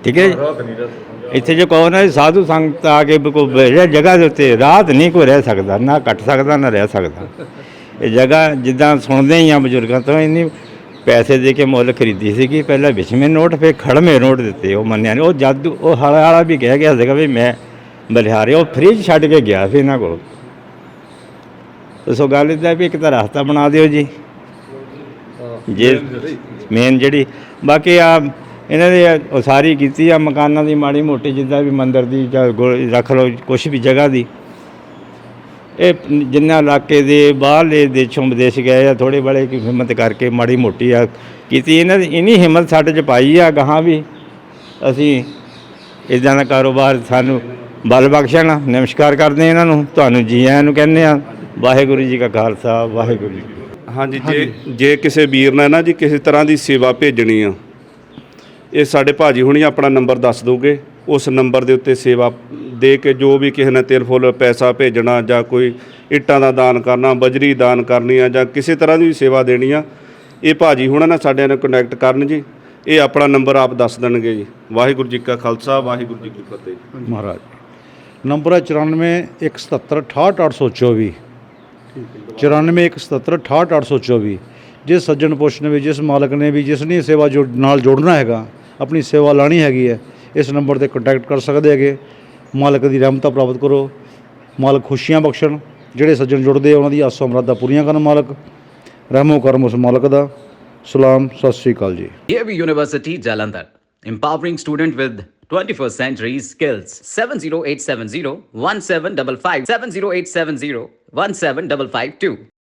ਠੀਕ ਹੈ ਜੀ? ਇੱਥੇ ਜੇ ਕਹੋ ਨਾ ਸਾਧੂ ਸੰਗਤ ਆ ਕੇ ਵੀ ਕੋਈ ਬਹਿ ਜਗ੍ਹਾ ਦੇ ਉੱਤੇ ਰਾਤ ਨਹੀਂ ਕੋਈ ਰਹਿ ਸਕਦਾ ਨਾ ਕੱਟ ਸਕਦਾ ਨਾ ਰਹਿ ਸਕਦਾ। ਇਹ ਜਗ੍ਹਾ ਜਿੱਦਾਂ ਸੁਣਦੇ ਹੀ ਆ ਬਜ਼ੁਰਗਾਂ ਤੋਂ ਇੰਨੀ ਪੈਸੇ ਦੇ ਕੇ ਮੁੱਲ ਖਰੀਦੀ ਸੀਗੀ, ਪਹਿਲਾਂ ਵਿਛਵੇਂ ਨੋਟ, ਫਿਰ ਖੜਵੇਂ ਨੋਟ ਦਿੱਤੇ, ਉਹ ਮੰਨਿਆ ਨਹੀਂ। ਉਹ ਜਾਦੂ ਉਹ ਹਾਲਾ ਹਾਲਾ ਵੀ ਕਹਿ ਗਿਆ ਸੀਗਾ ਵੀ ਮੈਂ ਬਲਿਹਾਰੇ ਉਹ ਫ੍ਰਿਜ ਛੱਡ ਕੇ ਗਿਆ ਸੀ ਇਹਨਾਂ ਕੋਲ। ਤੇ ਸੋ ਗੱਲ ਇਦਾਂ ਵੀ ਇੱਕ ਤਾਂ ਰਸਤਾ ਬਣਾ ਦਿਓ ਜੀ। ਜੇ ਮੇਨ ਜਿਹੜੀ, ਬਾਕੀ ਆ ਇਹਨਾਂ ਦੇ ਉਸਾਰੀ ਕੀਤੀ ਆ ਮਕਾਨਾਂ ਦੀ, ਮਾੜੀ ਮੋਟੀ ਜਿੱਦਾਂ ਵੀ ਮੰਦਰ ਦੀ ਜਾਂ ਗੁਰ- ਰੱਖ ਲਓ, ਕੁਛ ਵੀ ਜਗ੍ਹਾ ਦੀ। ਇਹ ਜਿੰਨਾ ਇਲਾਕੇ ਦੇ ਬਾਹਰਲੇ ਦੇਸ਼ੋਂ ਵਿਦੇਸ਼ ਗਏ ਆ ਥੋੜੇ ਬੜੇ ਕੀ ਹਿੰਮਤ ਕਰਕੇ ਮਾੜੀ ਮੋਟੀ ਆ ਕੀਤੀ। ਇਹਨਾਂ ਦੀ ਇੰਨੀ ਹਿੰਮਤ ਸਾਡੇ ਚ ਪਾਈ ਆ ਗਾਹਾਂ ਵੀ। ਅਸੀਂ ਇਦਾਂ ਦਾ ਕਾਰੋਬਾਰ ਸਾਨੂੰ ਬਲ ਬਖਸ਼ਣ ਨਮਸਕਾਰ ਕਰਦੇ ਹਾਂ ਇਹਨਾਂ ਨੂੰ। ਤੁਹਾਨੂੰ ਜੀ ਆਇਆਂ ਨੂੰ ਕਹਿੰਦੇ ਆ ਵਾਹਿਗੁਰੂ ਜੀ ਕਾ ਖਾਲਸਾ, ਵਾਹਿਗੁਰੂ ਜੀ ਹਾਂਜੀ, ਜੇ ਜੇ ਕਿਸੇ ਵੀਰ ਨੇ ਨਾ ਜੀ ਕਿਸੇ ਤਰ੍ਹਾਂ ਦੀ ਸੇਵਾ ਭੇਜਣੀ ਆ, ਇਹ ਸਾਡੇ ਭਾਜੀ ਹੁਣੀ ਆਪਣਾ ਨੰਬਰ ਦੱਸ ਦੋਗੇ ਉਸ ਨੰਬਰ ਦੇ ਉੱਤੇ ਸੇਵਾ ਦੇ ਕੇ ਜੋ ਵੀ ਕਿਸੇ ਨੇ ਤਿਲ ਫੁੱਲ ਪੈਸਾ ਭੇਜਣਾ ਜਾਂ ਕੋਈ ਇੱਟਾਂ ਦਾ ਦਾਨ ਕਰਨਾ, ਬਜਰੀ ਦਾਨ ਕਰਨੀ ਆ ਜਾਂ ਕਿਸੇ ਤਰ੍ਹਾਂ ਦੀ ਵੀ ਸੇਵਾ ਦੇਣੀ ਆ, ਇਹ ਭਾਜੀ ਹੁਣਾਂ ਨਾਲ ਸਾਡੇ ਨਾਲ ਕਨੈਕਟ ਕਰਨ ਜੀ। ਇਹ ਆਪਣਾ ਨੰਬਰ ਆਪ ਦੱਸ ਦੇਣਗੇ ਜੀ। ਵਾਹਿਗੁਰੂ ਜੀ ਕਾ ਖਾਲਸਾ, ਵਾਹਿਗੁਰੂ ਜੀ ਕੀ ਫਤਿਹ। ਮਹਾਰਾਜ, ਨੰਬਰ ਹੈ 94 177 68824 94 177 68824 ਜਿਸ ਸੱਜਣ ਪੁਰਸ਼ ਨੇ ਵੀ, ਜਿਸ ਮਾਲਕ ਨੇ ਵੀ, ਜਿਸ ਨੇ ਸੇਵਾ ਜੋੜ, ਨਾਲ ਜੋੜਨਾ ਹੈਗਾ, ਆਪਣੀ ਸੇਵਾ ਲਾਣੀ ਹੈਗੀ ਹੈ, ਇਸ ਨੰਬਰ ਤੇ ਕੰਟੈਕਟ ਕਰ ਸਕਦੇ ਹੈਗੇ। ਮਾਲਕ ਦੀ ਰਹਿਮਤਾਂ ਪ੍ਰਾਪਤ ਕਰੋ। ਮਾਲਕ ਖੁਸ਼ੀਆਂ ਬਖਸ਼ਣ। ਜਿਹੜੇ ਸੱਜਣ ਜੁੜਦੇ ਆ ਉਹਨਾਂ ਦੀ ਆਸਾਂ ਮੁਰਾਦਾਂ ਪੂਰੀਆਂ ਕਰਨ ਮਾਲਕ। ਰਹਿਮੋ ਕਰਮ ਉਸ ਮਾਲਕ ਦਾ। ਸਲਾਮ ਸਤਿ ਸ੍ਰੀ ਅਕਾਲ ਜੀ। DAV University Jalandhar, empowering student with 21st century skills. 70870 1755 70870 17552.